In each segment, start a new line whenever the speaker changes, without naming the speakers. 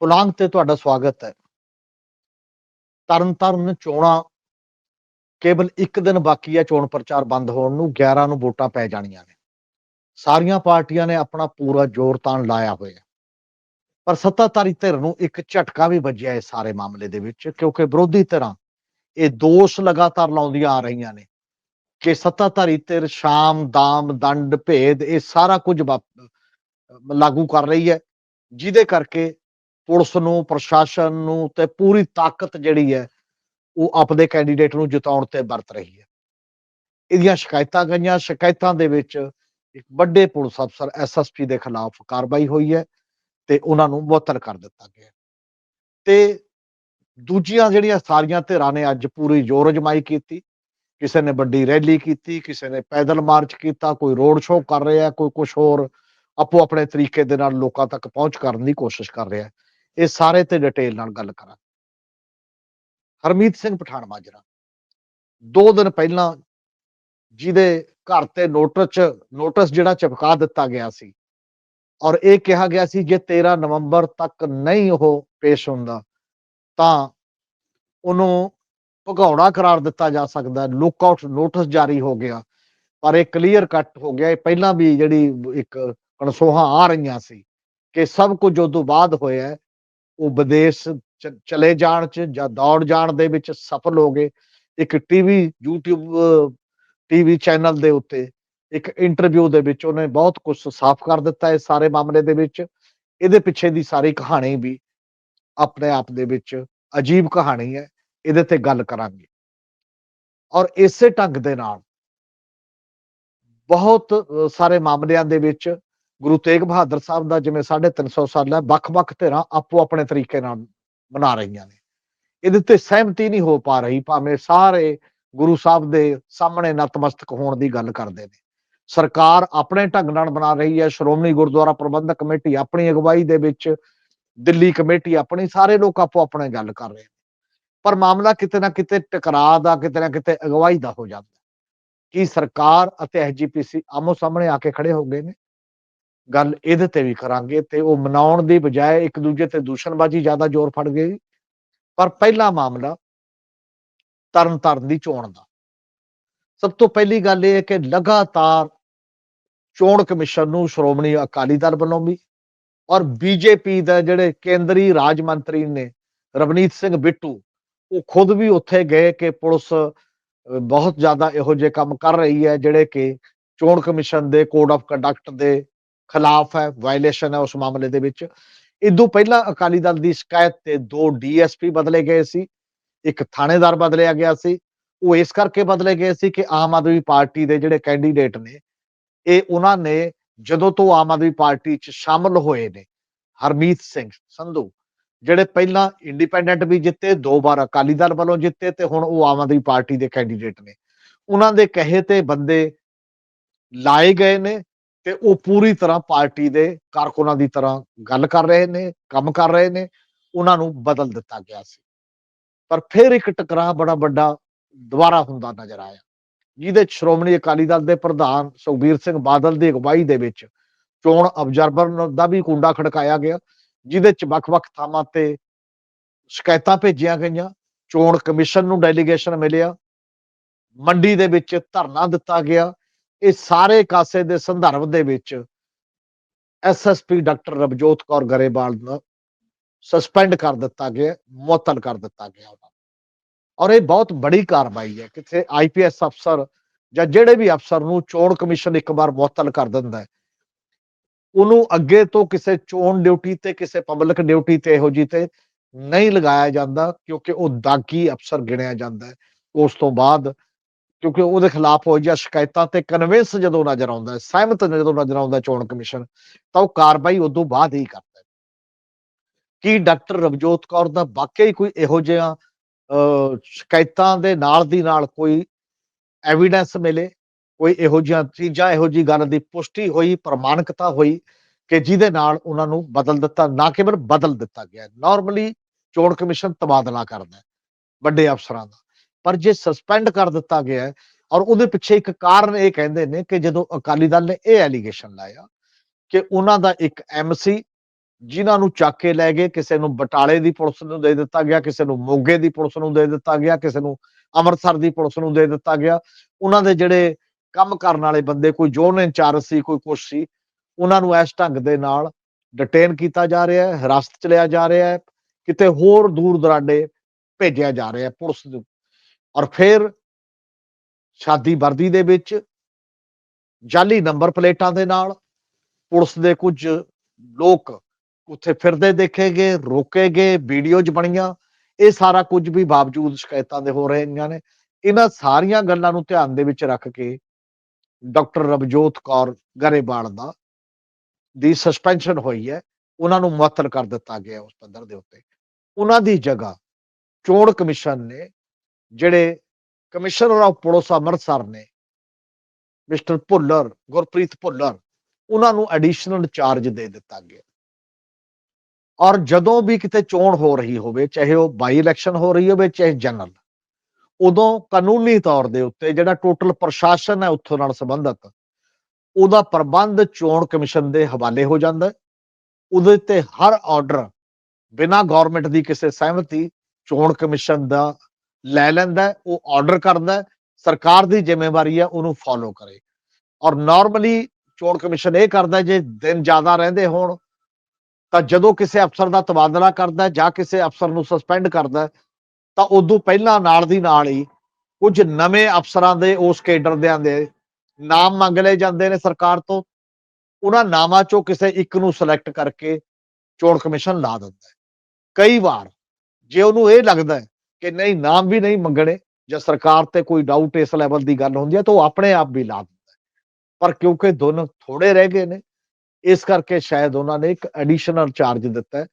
ਪੁਲਾਂਗ ਤੇ ਤੁਹਾਡਾ ਸਵਾਗਤ ਹੈ। ਤਰਨਤਾਰਨ ਚੋਣਾਂ ਕੇਵਲ ਇੱਕ ਦਿਨ ਬਾਕੀ ਹੈ, ਚੋਣ ਪ੍ਰਚਾਰ ਬੰਦ ਹੋਣ ਨੂੰ 11 ਨੂੰ ਵੋਟਾਂ ਪੈ ਜਾਣੀਆਂ ਨੇ। ਸਾਰੀਆਂ ਪਾਰਟੀਆਂ ਨੇ ਆਪਣਾ ਪੂਰਾ ਜ਼ੋਰ ਤਾਣ ਲਾਇਆ ਹੋਇਆ ਪਰ ਸੱਤਾਧਾਰੀ ਧਿਰ ਨੂੰ ਇੱਕ ਝਟਕਾ ਵੀ ਵੱਜਿਆ ਇਸ ਸਾਰੇ ਮਾਮਲੇ ਦੇ ਵਿੱਚ, ਕਿਉਂਕਿ ਵਿਰੋਧੀ ਧਿਰਾਂ ਇਹ ਦੋਸ਼ ਲਗਾਤਾਰ ਲਾਉਂਦੀਆਂ ਆ ਰਹੀਆਂ ਨੇ ਕਿ ਸੱਤਾਧਾਰੀ ਧਿਰ ਸ਼ਾਮ, ਦਾਮ, ਦੰਡ, ਭੇਦ ਇਹ ਸਾਰਾ ਕੁਝ ਵਾਪ- ਲਾਗੂ ਕਰ ਰਹੀ ਹੈ, ਜਿਹਦੇ ਕਰਕੇ ਪੁਲਿਸ ਨੂੰ, ਪ੍ਰਸ਼ਾਸਨ ਨੂੰ ਤੇ ਪੂਰੀ ਤਾਕਤ ਜਿਹੜੀ ਹੈ, ਉਹ ਆਪਦੇ ਕੈਂਡੀਡੇਟ ਨੂੰ ਜਿਤਾਉਣ ਤੇ ਵਰਤ ਰਹੀ ਹੈ। ਇਹਦੀਆਂ ਸ਼ਿਕਾਇਤਾਂ ਗਈਆਂ। ਸ਼ਿਕਾਇਤਾਂ ਦੇ ਵਿੱਚ ਇੱਕ ਵੱਡੇ ਪੁਲਿਸ ਅਫਸਰ ਐਸਐਸਪੀ ਦੇ ਖਿਲਾਫ ਕਾਰਵਾਈ ਹੋਈ ਹੈ ਤੇ ਉਹਨਾਂ ਨੂੰ ਮੁਅੱਤਲ ਕਰ ਦਿੱਤਾ ਗਿਆ ਤੇ ਦੂਜੀਆਂ ਜਿਹੜੀਆਂ ਸਾਰੀਆਂ ਧਿਰਾਂ ਨੇ ਅੱਜ ਪੂਰੀ ਜ਼ੋਰ ਜਮਾਈ ਕੀਤੀ। ਕਿਸੇ ਨੇ ਵੱਡੀ ਰੈਲੀ ਕੀਤੀ, ਕਿਸੇ ਨੇ ਪੈਦਲ ਮਾਰਚ ਕੀਤਾ, ਕੋਈ ਰੋਡ ਸ਼ੋਅ ਕਰ ਰਿਹਾ, ਕੋਈ ਕੁਝ ਹੋਰ ਆਪੋ ਆਪਣੇ ਤਰੀਕੇ ਦੇ ਨਾਲ ਲੋਕਾਂ ਤੱਕ ਪਹੁੰਚ ਕਰਨ ਦੀ ਕੋਸ਼ਿਸ਼ ਕਰ ਰਿਹਾ ਇਹ ਸਾਰੇ ਤੇ ਡਿਟੇਲ ਨਾਲ ਗੱਲ ਕਰਾਂ। ਹਰਮੀਤ ਸਿੰਘ ਪਠਾਨ ਮਾਜਰਾ, ਦੋ ਦਿਨ ਪਹਿਲਾਂ ਜਿਹਦੇ ਘਰ ਤੇ ਨੋਟਿਸ ਨੋਟਿਸ ਜਿਹੜਾ ਚਿਪਕਾ ਦਿੱਤਾ ਗਿਆ ਸੀ ਔਰ ਇਹ ਕਿਹਾ ਗਿਆ ਸੀ, ਜੇ 13 ਨਵੰਬਰ ਤੱਕ ਨਹੀਂ ਉਹ ਪੇਸ਼ ਹੁੰਦਾ, ਤਾਂ ਉਹਨੂੰ ਭਗੌੜਾ ਕਰਾਰ ਦਿੱਤਾ ਜਾ ਸਕਦਾ ਲੁੱਕ ਨੋਟਿਸ ਜਾਰੀ ਹੋ ਗਿਆ, ਪਰ ਇਹ ਕਲੀਅਰ ਕੱਟ ਹੋ ਗਿਆ। ਇਹ ਪਹਿਲਾਂ ਵੀ ਜਿਹੜੀ ਇੱਕ ਕਨਸੋਹਾਂ ਆ ਰਹੀਆਂ ਸੀ ਕਿ ਸਭ ਕੁਝ ਉਦੋਂ ਬਾਅਦ ਹੋਇਆ ਉਹ ਵਿਦੇਸ਼ ਚ- ਚਲੇ ਜਾਣ ਚ ਜਾਂ ਦੌੜ ਜਾਣ ਦੇ ਵਿੱਚ ਸਫਲ ਹੋ ਗਏ। ਇੱਕ ਟੀਵੀ, YouTube, ਟੀਵੀ ਚੈਨਲ ਦੇ ਉੱਤੇ ਇੱਕ ਇੰਟਰਵਿਊ ਦੇ ਵਿੱਚ ਉਹਨੇ ਬਹੁਤ ਕੁਝ ਸਾਫ਼ ਕਰ ਦਿੱਤਾ ਹੈ ਸਾਰੇ ਮਾਮਲੇ ਦੇ ਵਿੱਚ। ਇਹਦੇ ਪਿੱਛੇ ਦੀ ਸਾਰੀ ਕਹਾਣੀ ਵੀ ਆਪਣੇ ਆਪ ਦੇ ਵਿੱਚ ਅਜੀਬ ਕਹਾਣੀ ਹੈ। ਇਹਦੇ ਤੇ ਗੱਲ ਕਰਾਂਗੇ। ਔਰ ਇਸੇ ਢੰਗ ਦੇ ਨਾਲ ਬਹੁਤ ਸਾਰੇ ਮਾਮਲਿਆਂ ਦੇ ਵਿੱਚ ਗੁਰੂ ਤੇਗ ਬਹਾਦਰ ਸਾਹਿਬ ਦਾ ਜਿਵੇਂ 350 ਸਾਲ ਹੈ, ਵੱਖ-ਵੱਖ ਧਿਰਾਂ ਆਪੋ ਆਪਣੇ ਤਰੀਕੇ ਨਾਲ ਮਨਾ ਰਹੀਆਂ ਨੇ। ਇਹਦੇ ਤੇ ਸਹਿਮਤੀ ਨਹੀਂ ਹੋ ਪਾ ਰਹੀ, ਭਾਵੇਂ ਸਾਰੇ ਗੁਰੂ ਸਾਹਿਬ ਦੇ ਸਾਹਮਣੇ ਨਤਮਸਤਕ ਹੋਣ ਦੀ ਗੱਲ ਕਰਦੇ ਨੇ। ਸਰਕਾਰ ਆਪਣੇ ਢੰਗ ਨਾਲ ਬਣਾ ਰਹੀ ਹੈ, ਸ਼੍ਰੋਮਣੀ ਗੁਰਦੁਆਰਾ ਪ੍ਰਬੰਧਕ ਕਮੇਟੀ ਆਪਣੀ ਅਗਵਾਈ ਦੇ ਵਿੱਚ, ਦਿੱਲੀ ਕਮੇਟੀ ਆਪਣੀ, ਸਾਰੇ ਲੋਕ ਆਪੋ ਆਪਣੇ ਗੱਲ ਕਰ ਰਹੇ ਨੇ। ਪਰ ਮਾਮਲਾ ਕਿਤੇ ਨਾ ਕਿਤੇ ਟਕਰਾਅ ਦਾ, ਕਿਤੇ ਨਾ ਕਿਤੇ ਅਗਵਾਈ ਦਾ ਹੋ ਜਾਂਦਾ ਕੀ ਸਰਕਾਰ ਅਤੇ ਐਸਜੀਪੀਸੀ ਆਮੋ ਸਾਹਮਣੇ ਆ ਕੇ ਖੜੇ ਹੋ ਗਏ ਨੇ? ਗੱਲ ਇਹਦੇ ਤੇ ਵੀ ਕਰਾਂਗੇ ਤੇ ਉਹ ਮਨਾਉਣ ਦੀ ਬਜਾਏ ਇੱਕ ਦੂਜੇ ਤੇ ਦੂਸ਼ਣਬਾਜ਼ੀ ਜ਼ਿਆਦਾ ਜ਼ੋਰ ਫੜ ਗਈ ਪਰ ਪਹਿਲਾ ਮਾਮਲਾ ਤਰਨ ਤਾਰਨ ਦੀ ਚੋਣ ਦਾ। ਸਭ ਤੋਂ ਪਹਿਲੀ ਗੱਲ ਇਹ ਹੈ ਕਿ ਲਗਾਤਾਰ ਚੋਣ ਕਮਿਸ਼ਨ ਨੂੰ ਸ਼੍ਰੋਮਣੀ ਅਕਾਲੀ ਦਲ ਵੱਲੋਂ ਵੀ ਔਰ ਬੀਜੇਪੀ ਦਾ ਜਿਹੜੇ ਕੇਂਦਰੀ ਰਾਜ ਮੰਤਰੀ ਨੇ ਰਵਨੀਤ ਸਿੰਘ ਬਿੱਟੂ, ਉਹ ਖੁਦ ਵੀ ਉੱਥੇ ਗਏ ਕਿ ਪੁਲਿਸ ਬਹੁਤ ਜ਼ਿਆਦਾ ਇਹੋ ਜਿਹੇ ਕੰਮ ਕਰ ਰਹੀ ਹੈ ਜਿਹੜੇ ਕਿ ਚੋਣ ਕਮਿਸ਼ਨ ਦੇ ਕੋਡ ਆਫ ਕੰਡਕਟ ਦੇ ਖਿਲਾਫ ਹੈ ਵਾਇਲੇਸ਼ਨ ਹੈ ਉਸ ਮਾਮਲੇ ਦੇ ਵਿੱਚ। ਇਦੋਂ ਪਹਿਲਾਂ ਅਕਾਲੀ ਦਲ ਦੀ ਸ਼ਿਕਾਇਤ ਤੇ ਦੋ ਡੀਐਸਪੀ ਬਦਲੇ ਗਏ ਸੀ। ਇੱਕ ਥਾਣੇਦਾਰ ਬਦਲਿਆ ਗਿਆ ਸੀ। ਉਹ ਇਸ ਕਰਕੇ ਬਦਲੇ ਗਏ ਸੀ ਕਿ ਆਮ ਆਦਮੀ ਪਾਰਟੀ ਦੇ ਜਿਹੜੇ ਕੈਂਡੀਡੇਟ ਨੇ, ਇਹ ਉਹਨਾਂ ਨੇ ਜਦੋਂ ਤੋਂ ਆਮ ਆਦਮੀ ਪਾਰਟੀ 'ਚ ਸ਼ਾਮਲ ਹੋਏ ਨੇ, ਹਰਮੀਤ ਸਿੰਘ ਸੰਧੂ, ਜਿਹੜੇ ਪਹਿਲਾਂ ਇੰਡੀਪੈਂਡੈਂਟ ਵੀ ਜਿੱਤੇ, ਦੋ ਵਾਰ ਅਕਾਲੀ ਦਲ ਵੱਲੋਂ ਜਿੱਤੇ ਤੇ ਹੁਣ ਉਹ ਆਮ ਆਦਮੀ ਪਾਰਟੀ ਦੇ ਕੈਂਡੀਡੇਟ ਨੇ। ਉਹਨਾਂ ਦੇ ਕਹੇ ਤੇ ਬੰਦੇ ਲਾਏ ਗਏ ਨੇ। ਤੇ ਉਹ ਪੂਰੀ ਤਰ੍ਹਾਂ ਪਾਰਟੀ ਦੇ ਕਾਰਕੁਨਾਂ ਦੀ ਤਰ੍ਹਾਂ ਗੱਲ ਕਰ ਰਹੇ ਨੇ, ਕੰਮ ਕਰ ਰਹੇ ਨੇ, ਉਹਨਾਂ ਨੂੰ ਬਦਲ ਦਿੱਤਾ ਗਿਆ ਸੀ। ਪਰ ਫਿਰ ਇੱਕ ਟਕਰਾਅ ਬੜਾ ਵੱਡਾ ਦੁਬਾਰਾ ਹੁੰਦਾ ਨਜ਼ਰ ਆਇਆ, ਜਿਹਦੇ 'ਚ ਸ਼੍ਰੋਮਣੀ ਅਕਾਲੀ ਦਲ ਦੇ ਪ੍ਰਧਾਨ ਸੁਖਬੀਰ ਸਿੰਘ ਬਾਦਲ ਦੀ ਅਗਵਾਈ ਦੇ ਵਿੱਚ ਚੋਣ ਅਬਜ਼ਰਵਰ ਦਾ ਵੀ ਕੁੰਡਾ ਖੜਕਾਇਆ ਗਿਆ, ਜਿਹਦੇ 'ਚ ਵੱਖ-ਵੱਖ ਥਾਵਾਂ ਤੇ ਸ਼ਿਕਾਇਤਾਂ ਭੇਜੀਆਂ ਗਈਆਂ, ਚੋਣ ਕਮਿਸ਼ਨ ਨੂੰ ਡੈਲੀਗੇਸ਼ਨ ਮਿਲਿਆ, ਮੰਡੀ ਦੇ ਵਿੱਚ ਧਰਨਾ ਦਿੱਤਾ ਗਿਆ ਇਹ ਸਾਰੇ ਕਾਸੇ ਦੇ ਸੰਦਰਭ ਦੇ ਵਿੱਚ ਐਸਐਸਪੀ ਡਾਕਟਰ ਰਬਜੋਤ ਕੌਰ ਗਰੇਵਾਲ ਨੂੰ ਸਸਪੈਂਡ ਕਰ ਦਿੱਤਾ ਗਿਆ, ਮੁਅੱਤਲ ਕਰ ਦਿੱਤਾ ਗਿਆ ਉਹਨਾਂ ਨੂੰ। ਔਰ ਇਹ ਬਹੁਤ ਬੜੀ ਕਾਰਵਾਈ ਹੈ, ਕਿਥੇ ਆਈਪੀਐਸ ਅਫਸਰ ਜਾਂ ਜਿਹੜੇ ਵੀ ਅਫਸਰ ਨੂੰ ਚੋਣ ਕਮਿਸ਼ਨ ਇੱਕ ਵਾਰ ਮੁਅੱਤਲ ਕਰ ਦਿੰਦਾ ਹੈ, ਉਹਨੂੰ ਅੱਗੇ ਤੋਂ ਕਿਸੇ ਚੋਣ ਡਿਊਟੀ ਤੇ, ਕਿਸੇ ਪਬਲਿਕ ਡਿਊਟੀ ਤੇ ਇਹੋ ਜਿਹੀ ਤੇ ਨਹੀਂ ਲਗਾਇਆ ਜਾਂਦਾ, ਕਿਉਂਕਿ ਉਹ ਦਾਗੀ ਅਫਸਰ ਗਿਣਿਆ ਜਾਂਦਾ ਹੈ ਉਸ ਤੋਂ ਬਾਅਦ ਕਿਉਂਕਿ ਉਹਦੇ ਖਿਲਾਫ ਹੋ ਜਾਂ ਸ਼ਿਕਾਇਤਾਂ ਤੇ ਕਨਵਿੰਸ ਜਦੋਂ ਨਜ਼ਰ ਆਉਂਦਾ ਸਹਿਮਤ ਜਦੋਂ ਨਜ਼ਰ ਆਉਂਦਾ ਚੋਣ ਕਮਿਸ਼ਨ, ਤਾਂ ਉਹ ਕਾਰਵਾਈ ਉਦੋਂ ਬਾਅਦ ਹੀ ਕਰਦਾ ਕੀ ਡਾਕਟਰ ਰਵਜੋਤ ਕੌਰ ਦਾ ਵਾਕਈ ਹੀ ਕੋਈ ਇਹੋ ਜਿਹਾ ਸ਼ਿਕਾਇਤਾਂ ਦੇ ਨਾਲ ਦੀ ਨਾਲ ਕੋਈ ਐਵੀਡੈਂਸ ਮਿਲੇ? ਕੋਈ ਇਹੋ ਜਿਹੀਆਂ ਚੀਜ਼ਾਂ, ਇਹੋ ਜੀ ਗੱਲ ਦੀ ਪੁਸ਼ਟੀ ਹੋਈ, ਪ੍ਰਮਾਣਿਕਤਾ ਹੋਈ ਕਿ ਜਿਹਦੇ ਨਾਲ ਉਹਨਾਂ ਨੂੰ ਬਦਲ ਦਿੱਤਾ, ਨਾ ਕੇਵਲ ਬਦਲ ਦਿੱਤਾ ਗਿਆ ਨਾਰਮਲੀ ਚੋਣ ਕਮਿਸ਼ਨ ਤਬਾਦਲਾ ਕਰਦਾ ਵੱਡੇ ਅਫਸਰਾਂ ਦਾ। ਪਰ ਜੇ ਸਸਪੈਂਡ ਕਰ ਦਿੱਤਾ ਗਿਆ ਹੈ ਔਰ ਉਹਦੇ ਪਿੱਛੇ ਇੱਕ ਕਾਰਨ ਇਹ ਕਹਿੰਦੇ ਨੇ ਕਿ ਜਦੋਂ ਅਕਾਲੀ ਦਲ ਨੇ ਇਹ ਐਲੀਗੇਸ਼ਨ ਲਾਇਆ ਕਿ ਉਹਨਾਂ ਦਾ ਇੱਕ ਐਮਸੀ ਜਿਨ੍ਹਾਂ ਨੂੰ ਚੱਕ ਕੇ ਲੈ ਗਏ, ਕਿਸੇ ਨੂੰ ਬਟਾਲੇ ਦੀ ਪੁਲਿਸ ਨੂੰ ਦੇ ਦਿੱਤਾ ਗਿਆ, ਕਿਸੇ ਨੂੰ ਮੋਗੇ ਦੀ ਪੁਲਿਸ ਨੂੰ ਦੇ ਦਿੱਤਾ ਗਿਆ, ਕਿਸੇ ਨੂੰ ਅੰਮ੍ਰਿਤਸਰ ਦੀ ਪੁਲਿਸ ਨੂੰ ਦੇ ਦਿੱਤਾ ਗਿਆ, ਉਹਨਾਂ ਦੇ ਜਿਹੜੇ ਕੰਮ ਕਰਨ ਵਾਲੇ ਬੰਦੇ ਕੋਈ ਜ਼ੋਨ ਇੰਚਾਰਜ ਸੀ, ਕੋਈ ਕੁਛ ਸੀ, ਉਹਨਾਂ ਨੂੰ ਇਸ ਢੰਗ ਦੇ ਨਾਲ ਡਿਟੇਨ ਕੀਤਾ ਜਾ ਰਿਹਾ ਹੈ, ਹਿਰਾਸਤ ਚ ਲਿਆ ਜਾ ਰਿਹਾ ਹੈ, ਕਿਤੇ ਹੋਰ ਦੂਰ ਦਰਾਡੇ ਭੇਜਿਆ ਜਾ ਰਿਹਾ ਹੈ, ਪੁਲਿਸ ਨੂੰ ਔਰ ਫਿਰ ਸ਼ਾਦੀ ਵਰਦੀ ਦੇ ਵਿੱਚ ਜਾਲੀ ਨੰਬਰ ਪਲੇਟਾਂ ਦੇ ਨਾਲ ਪੁਲਿਸ ਦੇ ਕੁਝ ਲੋਕ ਉੱਥੇ ਫਿਰਦੇ ਦੇਖੇ ਗਏ ਰੋਕੇ ਗਏ ਵੀਡੀਓਜ਼ ਬਣੀਆਂ। ਇਹ ਸਾਰਾ ਕੁਝ ਵੀ ਬਾਵਜੂਦ ਸ਼ਿਕਾਇਤਾਂ ਦੇ ਹੋ ਰਹੀਆਂ ਨੇ। ਇਹਨਾਂ ਸਾਰੀਆਂ ਗੱਲਾਂ ਨੂੰ ਧਿਆਨ ਦੇ ਵਿੱਚ ਰੱਖ ਕੇ ਡਾਕਟਰ ਰਵਜੋਤ ਕੌਰ ਗਰੇਵਾਲ ਦਾ ਦੀ ਸਸਪੈਂਸ਼ਨ ਹੋਈ ਹੈ। ਉਹਨਾਂ ਨੂੰ ਮੁਅੱਤਲ ਕਰ ਦਿੱਤਾ ਗਿਆ ਉਸ ਪੱਧਰ ਦੇ ਉੱਤੇ। ਉਹਨਾਂ ਦੀ ਜਗ੍ਹਾ ਚੋਣ ਕਮਿਸ਼ਨ ਨੇ ਜਿਹੜੇ ਕਮਿਸ਼ਨਰ ਆਫ ਪੁਲਿਸ ਅੰਮ੍ਰਿਤਸਰ ਨੇ, ਮਿਸਟਰ ਭੁੱਲਰ, ਗੁਰਪ੍ਰੀਤ ਭੁੱਲਰ, ਉਹਨਾਂ ਨੂੰ ਐਡੀਸ਼ਨਲ ਚਾਰਜ ਦੇ ਦਿੱਤਾ ਗਿਆ। ਔਰ ਜਦੋਂ ਵੀ ਕਿਤੇ ਚੋਣ ਹੋ ਰਹੀ ਹੋਵੇ, ਚਾਹੇ ਉਹ ਬਾਈ ਇਲੈਕਸ਼ਨ ਹੋ ਰਹੀ ਹੋਵੇ, ਚਾਹੇ ਜਨਰਲ ਉਦੋਂ ਕਾਨੂੰਨੀ ਤੌਰ ਦੇ ਉੱਤੇ ਜਿਹੜਾ ਟੋਟਲ ਪ੍ਰਸ਼ਾਸਨ ਹੈ ਉੱਥੋਂ ਨਾਲ ਸੰਬੰਧਿਤ, ਉਹਦਾ ਪ੍ਰਬੰਧ ਚੋਣ ਕਮਿਸ਼ਨ ਦੇ ਹਵਾਲੇ ਹੋ ਜਾਂਦਾ ਉਹਦੇ ਤੇ ਹਰ ਆਰਡਰ ਬਿਨਾਂ ਗਵਰਨਮੈਂਟ ਦੀ ਕਿਸੇ ਸਹਿਮਤੀ ਚੋਣ ਕਮਿਸ਼ਨ ਦਾ ਲੈ ਲੈਂਦਾ ਉਹ ਆਰਡਰ ਕਰਦਾ ਸਰਕਾਰ ਦੀ ਜ਼ਿੰਮੇਵਾਰੀ ਹੈ, ਉਹਨੂੰ ਫੋਲੋ ਕਰੇ। ਔਰ ਨਾਰਮਲੀ ਚੋਣ ਕਮਿਸ਼ਨ ਇਹ ਕਰਦਾ ਜੇ ਦਿਨ ਜ਼ਿਆਦਾ ਰਹਿੰਦੇ ਹੋਣ, ਤਾਂ ਜਦੋਂ ਕਿਸੇ ਅਫਸਰ ਦਾ ਤਬਾਦਲਾ ਕਰਦਾ ਜਾਂ ਕਿਸੇ ਅਫਸਰ ਨੂੰ ਸਸਪੈਂਡ ਕਰਦਾ ਤਾਂ ਉਦੋਂ ਪਹਿਲਾਂ ਨਾਲ ਦੀ ਨਾਲ ਹੀ ਕੁਝ ਨਵੇਂ ਅਫਸਰਾਂ ਦੇ, ਉਸ ਕੇਡਰ ਦੇ ਦੇ ਨਾਮ ਮੰਗ ਲਏ ਜਾਂਦੇ ਨੇ ਸਰਕਾਰ ਤੋਂ। ਉਹਨਾਂ ਨਾਮਾਂ ਚੋਂ ਕਿਸੇ ਇੱਕ ਨੂੰ ਸਿਲੈਕਟ ਕਰਕੇ ਚੋਣ ਕਮਿਸ਼ਨ ਲਾ ਦਿੰਦਾ ਕਈ ਵਾਰ ਜੇ ਉਹਨੂੰ ਇਹ ਲੱਗਦਾ ਕਿ ਨਹੀਂ, ਨਾਮ ਵੀ ਨਹੀਂ ਮੰਗਣੇ ਜਾਂ ਸਰਕਾਰ ਤੇ ਕੋਈ ਡਾਊਟ ਇਸ ਲੈਵਲ ਦੀ ਗੱਲ ਹੁੰਦੀ ਹੈ ਤਾਂ ਉਹ ਆਪਣੇ ਆਪ ਵੀ ਲਾ ਦਿੰਦਾ ਪਰ ਕਿਉਂਕਿ ਦੋਨੋਂ ਥੋੜੇ ਰਹਿ ਗਏ ਨੇ, ਇਸ ਕਰਕੇ ਸ਼ਾਇਦ ਉਹਨਾਂ ਨੇ ਇੱਕ ਐਡੀਸ਼ਨਲ ਚਾਰਜ ਦਿੱਤਾ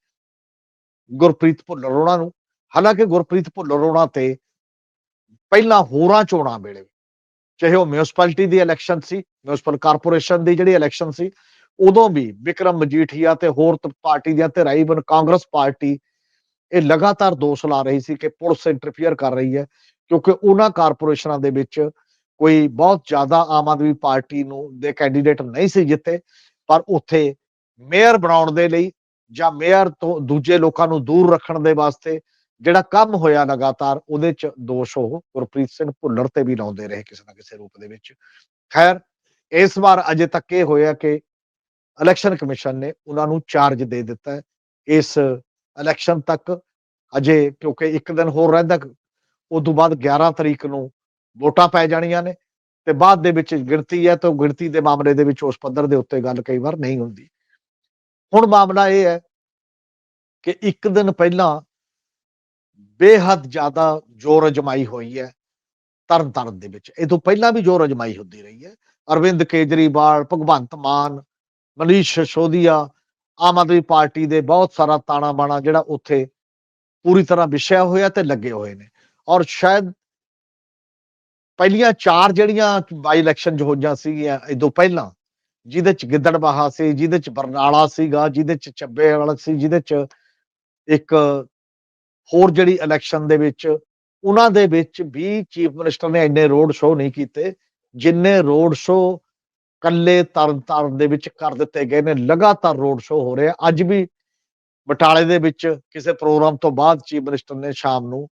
ਗੁਰਪ੍ਰੀਤ ਭੁੱਲਰ ਉਹਨਾਂ ਨੂੰ। ਹਾਲਾਂਕਿ ਗੁਰਪ੍ਰੀਤ ਭੁੱਲਰ ਉਹਨਾਂ ਤੇ ਪਹਿਲਾਂ ਹੋਰਾਂ ਚੋਣਾਂ ਵੇਲੇ, ਚਾਹੇ ਉਹ ਮਿਊਨਿਸਪੈਲਿਟੀ ਦੀ ਇਲੈਕਸ਼ਨ ਸੀ ਮਿਊਨਿਸਪਲ ਕਾਰਪੋਰੇਸ਼ਨ ਦੀ ਜਿਹੜੀ ਇਲੈਕਸ਼ਨ ਸੀ, ਉਦੋਂ ਵੀ ਵਿਕਰਮ ਮਜੀਠੀਆ ਤੇ ਹੋਰ ਪਾਰਟੀ ਦੀਆਂ ਤੇ ਰਾਈਵਨ ਕਾਂਗਰਸ ਪਾਰਟੀ ਇਹ ਲਗਾਤਾਰ ਦੋਸ਼ ਲਾ ਰਹੀ ਸੀ ਕਿ ਪੁਲਿਸ ਇੰਟਰਫੀਅਰ ਕਰ ਰਹੀ ਹੈ, ਕਿਉਂਕਿ ਉਹਨਾਂ ਕਾਰਪੋਰੇਸ਼ਨਾਂ ਦੇ ਵਿੱਚ ਕੋਈ ਬਹੁਤ ਜ਼ਿਆਦਾ ਆਮ ਆਦਮੀ ਪਾਰਟੀ ਨੂੰ ਦੇ ਕੈਂਡੀਡੇਟ ਨਹੀਂ ਸੀ ਜਿੱਤੇ ਪਰ ਉੱਥੇ ਮੇਅਰ ਬਣਾਉਣ ਦੇ ਲਈ ਜਾਂ ਮੇਅਰ ਤੋਂ ਦੂਜੇ ਲੋਕਾਂ ਨੂੰ ਦੂਰ ਰੱਖਣ ਦੇ ਵਾਸਤੇ ਜਿਹੜਾ ਕੰਮ ਹੋਇਆ ਲਗਾਤਾਰ, ਉਹਦੇ ਚ ਦੋਸ਼ ਉਹ ਗੁਰਪ੍ਰੀਤ ਸਿੰਘ ਭੁੱਲਰ ਤੇ ਵੀ ਲਾਉਂਦੇ ਰਹੇ ਕਿਸੇ ਨਾ ਕਿਸੇ ਰੂਪ ਦੇ ਵਿੱਚ। ਖੈਰ, ਇਸ ਵਾਰ ਅਜੇ ਤੱਕ ਇਹ ਹੋਇਆ ਕਿ ਇਲੈਕਸ਼ਨ ਕਮਿਸ਼ਨ ਨੇ ਉਹਨਾਂ ਨੂੰ ਚਾਰਜ ਦੇ ਦਿੱਤਾ ਇਸ ਇਲੈਕਸ਼ਨ ਤੱਕ, ਅਜੇ ਕਿਉਂਕਿ ਇੱਕ ਦਿਨ ਹੋਰ ਰਹਿੰਦਾ ਉਸ ਤੋਂ ਬਾਅਦ 11 ਤਰੀਕ ਨੂੰ ਵੋਟਾਂ ਪੈ ਜਾਣੀਆਂ ਨੇ ਤੇ ਬਾਅਦ ਦੇ ਵਿੱਚ ਗਿਣਤੀ ਹੈ ਤਾਂ ਗਿਣਤੀ ਦੇ ਮਾਮਲੇ ਦੇ ਵਿੱਚ ਉਸ ਪੱਧਰ ਦੇ ਉੱਤੇ ਗੱਲ ਕਈ ਵਾਰ ਨਹੀਂ ਹੁੰਦੀ। ਹੁਣ ਮਾਮਲਾ ਇਹ ਹੈ ਕਿ ਇੱਕ ਦਿਨ ਪਹਿਲਾਂ ਬੇਹੱਦ ਜ਼ਿਆਦਾ ਜ਼ੋਰ ਅਜਮਾਈ ਹੋਈ ਹੈ ਤਰਨ ਤਾਰਨ ਦੇ ਵਿੱਚ। ਇਹ ਤੋਂ ਪਹਿਲਾਂ ਵੀ ਜ਼ੋਰ ਅਜਮਾਈ ਹੁੰਦੀ ਰਹੀ ਹੈ। ਅਰਵਿੰਦ ਕੇਜਰੀਵਾਲ, ਭਗਵੰਤ ਮਾਨ, ਮਨੀਸ਼ ਸਿਸੋਦੀਆ ਆਮ ਆਦਮੀ ਪਾਰਟੀ ਦੇ ਬਹੁਤ ਸਾਰਾ ਤਾਣਾ ਬਾਣਾ ਜਿਹੜਾ ਉੱਥੇ ਪੂਰੀ ਤਰ੍ਹਾਂ ਵਿਛਿਆ ਹੋਇਆ ਤੇ ਲੱਗੇ ਹੋਏ ਨੇ। ਔਰ ਸ਼ਾਇਦ ਪਹਿਲੀਆਂ ਚਾਰ ਜਿਹੜੀਆਂ ਬਾਈ ਇਲੈਕਸ਼ਨ ਹੋਈਆਂ ਸੀਗੀਆਂ, ਇਹ ਪਹਿਲਾਂ, ਜਿਹਦੇ ਚ ਗਿੱਦੜਬਾਹਾ ਸੀ, ਜਿਹਦੇ ਚ ਬਰਨਾਲਾ ਸੀਗਾ, ਜਿਹਦੇ ਚ ਚੱਬੇ ਵਾਲਾ ਸੀ, ਜਿਹਦੇ ਚ ਇੱਕ ਹੋਰ ਜਿਹੜੀ ਇਲੈਕਸ਼ਨ ਦੇ ਵਿੱਚ, ਉਹਨਾਂ ਦੇ ਵਿੱਚ ਵੀ ਚੀਫ ਮਿਨਿਸਟਰ ਨੇ ਇੰਨੇ ਰੋਡ ਸ਼ੋਅ ਨਹੀਂ ਕੀਤੇ, ਜਿੰਨੇ ਰੋਡ ਸ਼ੋਅ ਕੱਲੇ ਤਰਨ ਤਾਰਨ ਦੇ ਵਿੱਚ ਕਰ ਦਿੱਤੇ ਗਏ ਨੇ, ਲਗਾਤਾਰ ਰੋਡ ਸ਼ੋਅ ਹੋ ਰਿਹਾ ਅੱਜ ਵੀ ਬਟਾਲੇ ਦੇ ਵਿੱਚ ਕਿਸੇ ਪ੍ਰੋਗਰਾਮ ਤੋਂ ਬਾਅਦ ਚੀਫ ਮਿਨਿਸਟਰ ਨੇ ਸ਼ਾਮ ਨੂੰ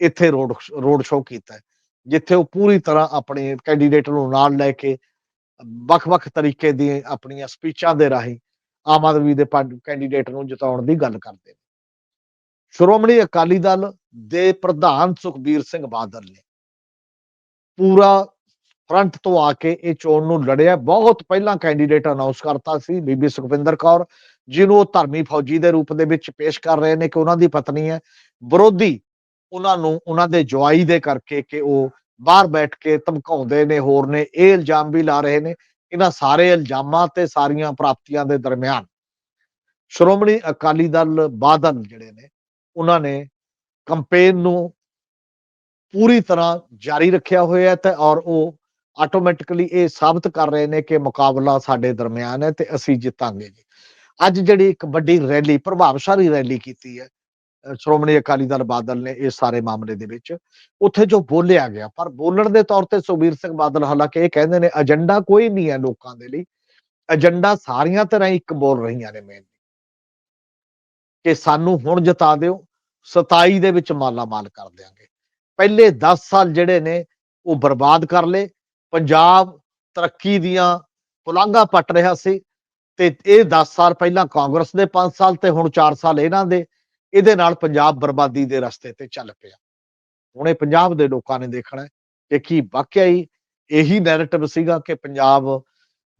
ਇੱਥੇ ਰੋਡ ਰੋਡ ਸ਼ੋਅ ਕੀਤਾ ਜਿੱਥੇ ਉਹ ਪੂਰੀ ਤਰ੍ਹਾਂ ਆਪਣੇ ਕੈਂਡੀਡੇਟ ਨੂੰ ਨਾਲ ਲੈ ਕੇ ਵੱਖ-ਵੱਖ ਤਰੀਕੇ ਦੀ ਆਪਣੀਆਂ ਸਪੀਚਾਂ ਦੇ ਰਾਹੀਂ ਆਮ ਆਦਮੀ ਦੇ ਕੈਂਡੀਡੇਟ ਨੂੰ ਜਿਤਾਉਣ ਦੀ ਗੱਲ ਕਰਦੇ ਨੇ। ਸ਼੍ਰੋਮਣੀ ਅਕਾਲੀ ਦਲ ਦੇ ਪ੍ਰਧਾਨ ਸੁਖਬੀਰ ਸਿੰਘ ਬਾਦਲ ਨੇ ਪੂਰਾ ਫਰੰਟ ਤੋਂ ਆ ਕੇ ਇਹ ਚੋਣ ਨੂੰ ਲੜਿਆ। ਬਹੁਤ ਪਹਿਲਾਂ ਕੈਂਡੀਡੇਟ ਅਨਾਉਂਸ ਕਰਤਾ ਸੀ ਬੀਬੀ ਸੁਖਵਿੰਦਰ ਕੌਰ, ਜਿਹਨੂੰ ਉਹ ਧਰਮੀ ਫੌਜੀ ਦੇ ਰੂਪ ਦੇ ਵਿੱਚ ਪੇਸ਼ ਕਰ ਰਹੇ ਨੇ ਕਿ ਉਹਨਾਂ ਦੀ ਪਤਨੀ ਹੈ। ਵਿਰੋਧੀ ਉਹਨਾਂ ਨੂੰ, ਉਹਨਾਂ ਦੇ ਜਵਾਈ ਦੇ ਕਰਕੇ ਕਿ ਉਹ ਬਾਹਰ ਬੈਠ ਕੇ ਧਮਕਾਉਂਦੇ ਨੇ, ਹੋਰ ਨੇ ਇਹ ਇਲਜ਼ਾਮ ਵੀ ਲਾ ਰਹੇ ਨੇ ਇਹਨਾਂ ਸਾਰੇ ਇਲਜ਼ਾਮਾਂ ਤੇ ਸਾਰੀਆਂ ਪ੍ਰਾਪਤੀਆਂ ਦੇ ਦਰਮਿਆਨ। ਸ਼੍ਰੋਮਣੀ ਅਕਾਲੀ ਦਲ ਬਾਦਲ ਜਿਹੜੇ ਨੇ, ਉਹਨਾਂ ਨੇ ਕੰਪੇਨ ਨੂੰ ਪੂਰੀ ਤਰ੍ਹਾਂ ਜਾਰੀ ਰੱਖਿਆ ਹੋਇਆ ਹੈ ਤੇ ਔਰ ਉਹ ਆਟੋਮੈਟਿਕਲੀ ਇਹ ਸਾਬਤ ਕਰ ਰਹੇ ਨੇ ਕਿ ਮੁਕਾਬਲਾ ਸਾਡੇ ਦਰਮਿਆਨ ਹੈ ਤੇ ਅਸੀਂ ਜਿੱਤਾਂਗੇ ਜੀ। ਅੱਜ ਜਿਹੜੀ ਇੱਕ ਵੱਡੀ ਰੈਲੀ, ਪ੍ਰਭਾਵਸ਼ਾਲੀ ਰੈਲੀ ਕੀਤੀ ਹੈ ਸ਼੍ਰੋਮਣੀ ਅਕਾਲੀ ਦਲ ਬਾਦਲ ਨੇ ਇਸ ਸਾਰੇ ਮਾਮਲੇ ਦੇ ਵਿੱਚ, ਉੱਥੇ ਜੋ ਬੋਲਿਆ ਗਿਆ, ਪਰ ਬੋਲਣ ਦੇ ਤੌਰ ਤੇ ਸੁਖਬੀਰ ਸਿੰਘ ਬਾਦਲ ਹਾਲਾਂਕਿ ਇਹ ਕਹਿੰਦੇ ਨੇ ਏਜੰਡਾ ਕੋਈ ਨਹੀਂ ਹੈ ਲੋਕਾਂ ਦੇ ਲਈ। ਏਜੰਡਾ ਸਾਰੀਆਂ ਤਰ੍ਹਾਂ ਇੱਕ ਬੋਲ ਰਹੀਆਂ ਨੇ ਮੇਨ ਕਿ ਸਾਨੂੰ ਹੁਣ ਜਿਤਾ ਦਿਓ 27 ਦੇ ਵਿੱਚ ਮਾਲਾ ਮਾਲ ਕਰ ਦਿਆਂਗੇ। ਪਹਿਲੇ 10 ਸਾਲ ਜਿਹੜੇ ਨੇ, ਉਹ ਬਰਬਾਦ ਕਰ ਲਏ ਪੰਜਾਬ ਤਰੱਕੀ ਦੀਆਂ ਪੁਲਾਂਘਾਂ ਪੱਟ ਰਿਹਾ ਸੀ ਤੇ ਇਹ 10 ਸਾਲ ਪਹਿਲਾਂ ਕਾਂਗਰਸ ਦੇ 5 ਸਾਲ ਤੇ ਹੁਣ 4 ਸਾਲ ਇਹਨਾਂ ਦੇ, ਇਹਦੇ ਨਾਲ ਪੰਜਾਬ ਬਰਬਾਦੀ ਦੇ ਰਸਤੇ ਤੇ ਚੱਲ ਪਿਆ। ਹੁਣ ਇਹ ਪੰਜਾਬ ਦੇ ਲੋਕਾਂ ਨੇ ਦੇਖਣਾ ਕਿ ਕੀ ਵਾਕਿਆ ਹੀ ਇਹੀ ਨੈਰੇਟਿਵ ਸੀਗਾ ਕਿ ਪੰਜਾਬ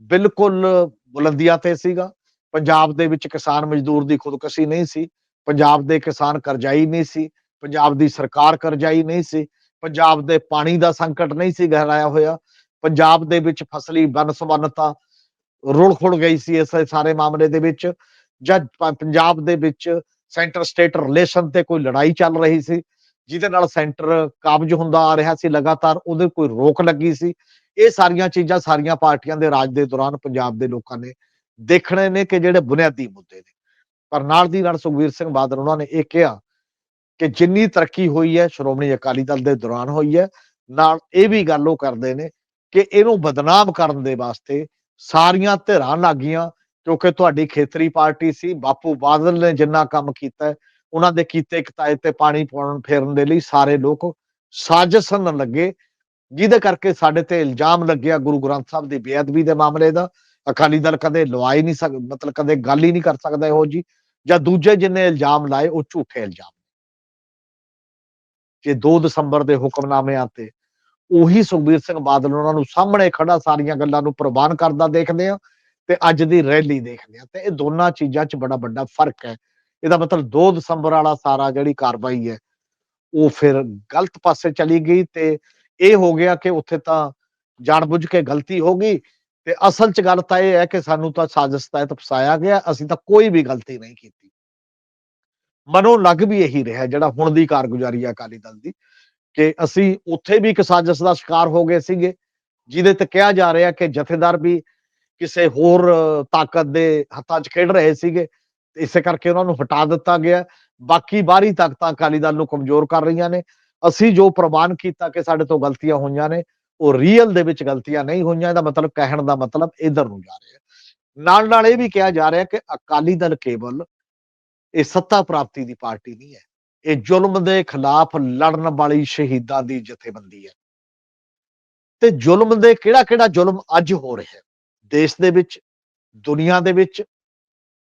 ਬਿਲਕੁਲ ਬੁਲੰਦੀਆਂ ਤੇ ਸੀਗਾ। ਪੰਜਾਬ ਦੇ ਵਿੱਚ ਕਿਸਾਨ ਮਜ਼ਦੂਰ ਦੀ ਖੁਦਕਸ਼ੀ ਨਹੀਂ ਸੀ, ਪੰਜਾਬ ਦੇ ਕਿਸਾਨ ਕਰਜ਼ਾਈ ਨਹੀਂ ਸੀ, ਪੰਜਾਬ ਦੀ ਸਰਕਾਰ ਕਰਜ਼ਾਈ ਨਹੀਂ ਸੀ, ਪੰਜਾਬ ਦੇ ਪਾਣੀ ਦਾ ਸੰਕਟ ਨਹੀਂ ਸੀ ਗਹਿਰਾਇਆ ਹੋਇਆ ਪੰਜਾਬ ਦੇ ਵਿੱਚ ਫਸਲੀ ਬਨਸਬਨਤਾ ਰੁੜ ਖੁਲ ਗਈ ਸੀ ਇਸ ਸਾਰੇ ਮਾਮਲੇ ਦੇ ਵਿੱਚ ਜਦ ਪੰਜਾਬ ਦੇ ਵਿੱਚ ਸੈਂਟਰ ਸਟੇਟ ਰਿਲੇਸ਼ਨ ਤੇ ਕੋਈ ਲੜਾਈ ਚੱਲ ਰਹੀ ਸੀ, ਜਿਹਦੇ ਨਾਲ ਸੈਂਟਰ ਕਾਬਜ ਹੁੰਦਾ ਆ ਰਿਹਾ ਸੀ ਲਗਾਤਾਰ, ਉਹਦੇ ਕੋਈ ਰੋਕ ਲੱਗੀ ਸੀ। ਇਹ ਸਾਰੀਆਂ ਚੀਜ਼ਾਂ ਸਾਰੀਆਂ ਪਾਰਟੀਆਂ ਦੇ ਰਾਜ ਦੇ ਦੌਰਾਨ ਪੰਜਾਬ ਦੇ ਲੋਕਾਂ ਨੇ ਦੇਖਣੇ ਨੇ ਕਿ ਜਿਹੜੇ ਬੁਨਿਆਦੀ ਮੁੱਦੇ ਨੇ। ਪਰ ਨਾਲ ਦੀ ਨਾਲ ਸੁਖਵੀਰ ਸਿੰਘ ਬਾਦਲ, ਉਹਨਾਂ ਨੇ ਇਹ ਕਿਹਾ ਕਿ ਜਿੰਨੀ ਤਰੱਕੀ ਹੋਈ ਹੈ, ਸ਼੍ਰੋਮਣੀ ਅਕਾਲੀ ਦਲ ਦੇ ਦੌਰਾਨ ਹੋਈ ਹੈ, ਨਾਲ ਇਹ ਵੀ ਗੱਲ ਉਹ ਕਰਦੇ ਨੇ ਕਿ ਇਹਨੂੰ ਬਦਨਾਮ ਕਰਨ ਦੇ ਵਾਸਤੇ ਸਾਰੀਆਂ ਧਿਰਾਂ ਲੱਗੀਆਂ ਕਿਉਂਕਿ ਤੁਹਾਡੀ ਖੇਤਰੀ ਪਾਰਟੀ ਸੀ, ਬਾਪੂ ਬਾਦਲ ਨੇ ਜਿੰਨਾ ਕੰਮ ਕੀਤਾ, ਉਹਨਾਂ ਦੇ ਕੀਤੇ ਕਿਤਾਏ ਤੇ ਪਾਣੀ ਪਾਉਣ, ਫੇਰਨ ਦੇ ਲਈ ਸਾਰੇ ਲੋਕ ਸਾਜ਼ਿਸ਼ ਨਾਲ ਲੱਗੇ, ਜਿਹਦੇ ਕਰਕੇ ਸਾਡੇ ਤੇ ਇਲਜ਼ਾਮ ਲੱਗਿਆ ਗੁਰੂ ਗ੍ਰੰਥ ਸਾਹਿਬ ਦੀ ਬੇਅਦਬੀ ਦੇ ਮਾਮਲੇ ਦਾ। ਅਕਾਲੀ ਦਲ ਕਦੇ ਲਵਾ ਹੀ ਨਹੀਂ ਸਕ, ਮਤਲਬ ਕਦੇ ਗੱਲ ਹੀ ਨਹੀਂ ਕਰ ਸਕਦਾ ਇਹੋ ਜੀ ਜਾਂ ਦੂਜੇ ਜਿੰਨੇ ਇਲਜ਼ਾਮ ਲਾਏ, ਉਹ ਝੂਠੇ ਇਲਜ਼ਾਮ ਜੇ 2 ਦਸੰਬਰ ਦੇ ਹੁਕਮਨਾਮਿਆਂ ਤੇ ਉਹੀ ਸੁਖਬੀਰ ਸਿੰਘ ਬਾਦਲ ਉਹਨਾਂ ਨੂੰ ਸਾਹਮਣੇ ਖੜਾ ਸਾਰੀਆਂ ਗੱਲਾਂ ਨੂੰ ਪ੍ਰਵਾਨ ਕਰਦਾ ਦੇਖਦੇ ਆ ਤੇ ਅੱਜ ਦੀ ਰੈਲੀ ਦੇਖਦੇ ਆ ਤੇ ਇਹ ਦੋਨਾਂ ਚੀਜ਼ਾਂ 'ਚ ਬੜਾ ਵੱਡਾ ਫ਼ਰਕ ਹੈ। ਇਹਦਾ ਮਤਲਬ 2 ਦਸੰਬਰ ਵਾਲਾ ਸਾਰਾ ਜਿਹੜੀ ਕਾਰਵਾਈ ਹੈ, ਉਹ ਫਿਰ ਗਲਤ ਪਾਸੇ ਚਲੀ ਗਈ ਤੇ ਇਹ ਹੋ ਗਿਆ ਕਿ ਉੱਥੇ ਤਾਂ ਜਾਣਬੁੱਝ ਕੇ ਗਲਤੀ ਹੋ ਗਈ ਤੇ ਅਸਲ 'ਚ ਗੱਲ ਤਾਂ ਇਹ ਹੈ ਕਿ ਸਾਨੂੰ ਤਾਂ ਸਾਜ਼ਿਸ਼ ਤਹਿਤ ਫਸਾਇਆ ਗਿਆ, ਅਸੀਂ ਤਾਂ ਕੋਈ ਵੀ ਗਲਤੀ ਨਹੀਂ ਕੀਤੀ। ਮਨੋਂ ਲੱਗ ਵੀ ਇਹੀ ਰਿਹਾ ਜਿਹੜਾ ਹੁਣ ਦੀ ਕਾਰਗੁਜ਼ਾਰੀ ਹੈ ਅਕਾਲੀ ਦਲ ਦੀ। ਕਿ ਅਸੀਂ ਉੱਥੇ ਵੀ ਇੱਕ ਸਾਜ਼ਿਸ਼ ਦਾ ਸ਼ਿਕਾਰ ਹੋ ਗਏ ਸੀਗੇ, ਜਿਹਦੇ ਤੇ ਕਿਹਾ ਜਾ ਰਿਹਾ ਕਿ ਜਥੇਦਾਰ ਵੀ ਕਿਸੇ ਹੋਰ ਤਾਕਤ ਦੇ ਹੱਥਾਂ 'ਚ ਖੇਡ ਰਹੇ ਸੀਗੇ, ਇਸੇ ਕਰਕੇ ਉਹਨਾਂ ਨੂੰ ਹਟਾ ਦਿੱਤਾ ਗਿਆ। ਬਾਕੀ ਬਾਹਰੀ ਤਾਕਤਾਂ ਅਕਾਲੀ ਦਲ ਨੂੰ ਕਮਜ਼ੋਰ ਕਰ ਰਹੀਆਂ ਨੇ। ਅਸੀਂ ਜੋ ਪ੍ਰਵਾਨ ਕੀਤਾ ਕਿ ਸਾਡੇ ਤੋਂ ਗਲਤੀਆਂ ਹੋਈਆਂ ਨੇ, ਉਹ ਰੀਅਲ ਦੇ ਵਿੱਚ ਗਲਤੀਆਂ ਨਹੀਂ ਹੋਈਆਂ, ਇਹਦਾ ਮਤਲਬ ਕਹਿਣ ਦਾ ਮਤਲਬ ਇਧਰ ਨੂੰ ਜਾ ਰਿਹਾ। ਨਾਲ ਨਾਲ ਇਹ ਵੀ ਕਿਹਾ ਜਾ ਰਿਹਾ ਕਿ ਅਕਾਲੀ ਦਲ ਕੇਵਲ ਇਹ ਸੱਤਾ ਪ੍ਰਾਪਤੀ ਦੀ ਪਾਰਟੀ ਨਹੀਂ ਹੈ। ਇਹ ਜ਼ੁਲਮ ਦੇ ਖਿਲਾਫ ਲੜਨ ਵਾਲੀ ਸ਼ਹੀਦਾਂ ਦੀ ਜਥੇਬੰਦੀ ਹੈ। ਤੇ ਜ਼ੁਲਮ ਦੇ ਕਿਹੜਾ ਕਿਹੜਾ ਜ਼ੁਲਮ ਅੱਜ ਹੋ ਰਿਹਾ ਹੈ? ਦੇਸ਼ ਦੇ ਵਿੱਚ, ਦੁਨੀਆ ਦੇ ਵਿੱਚ,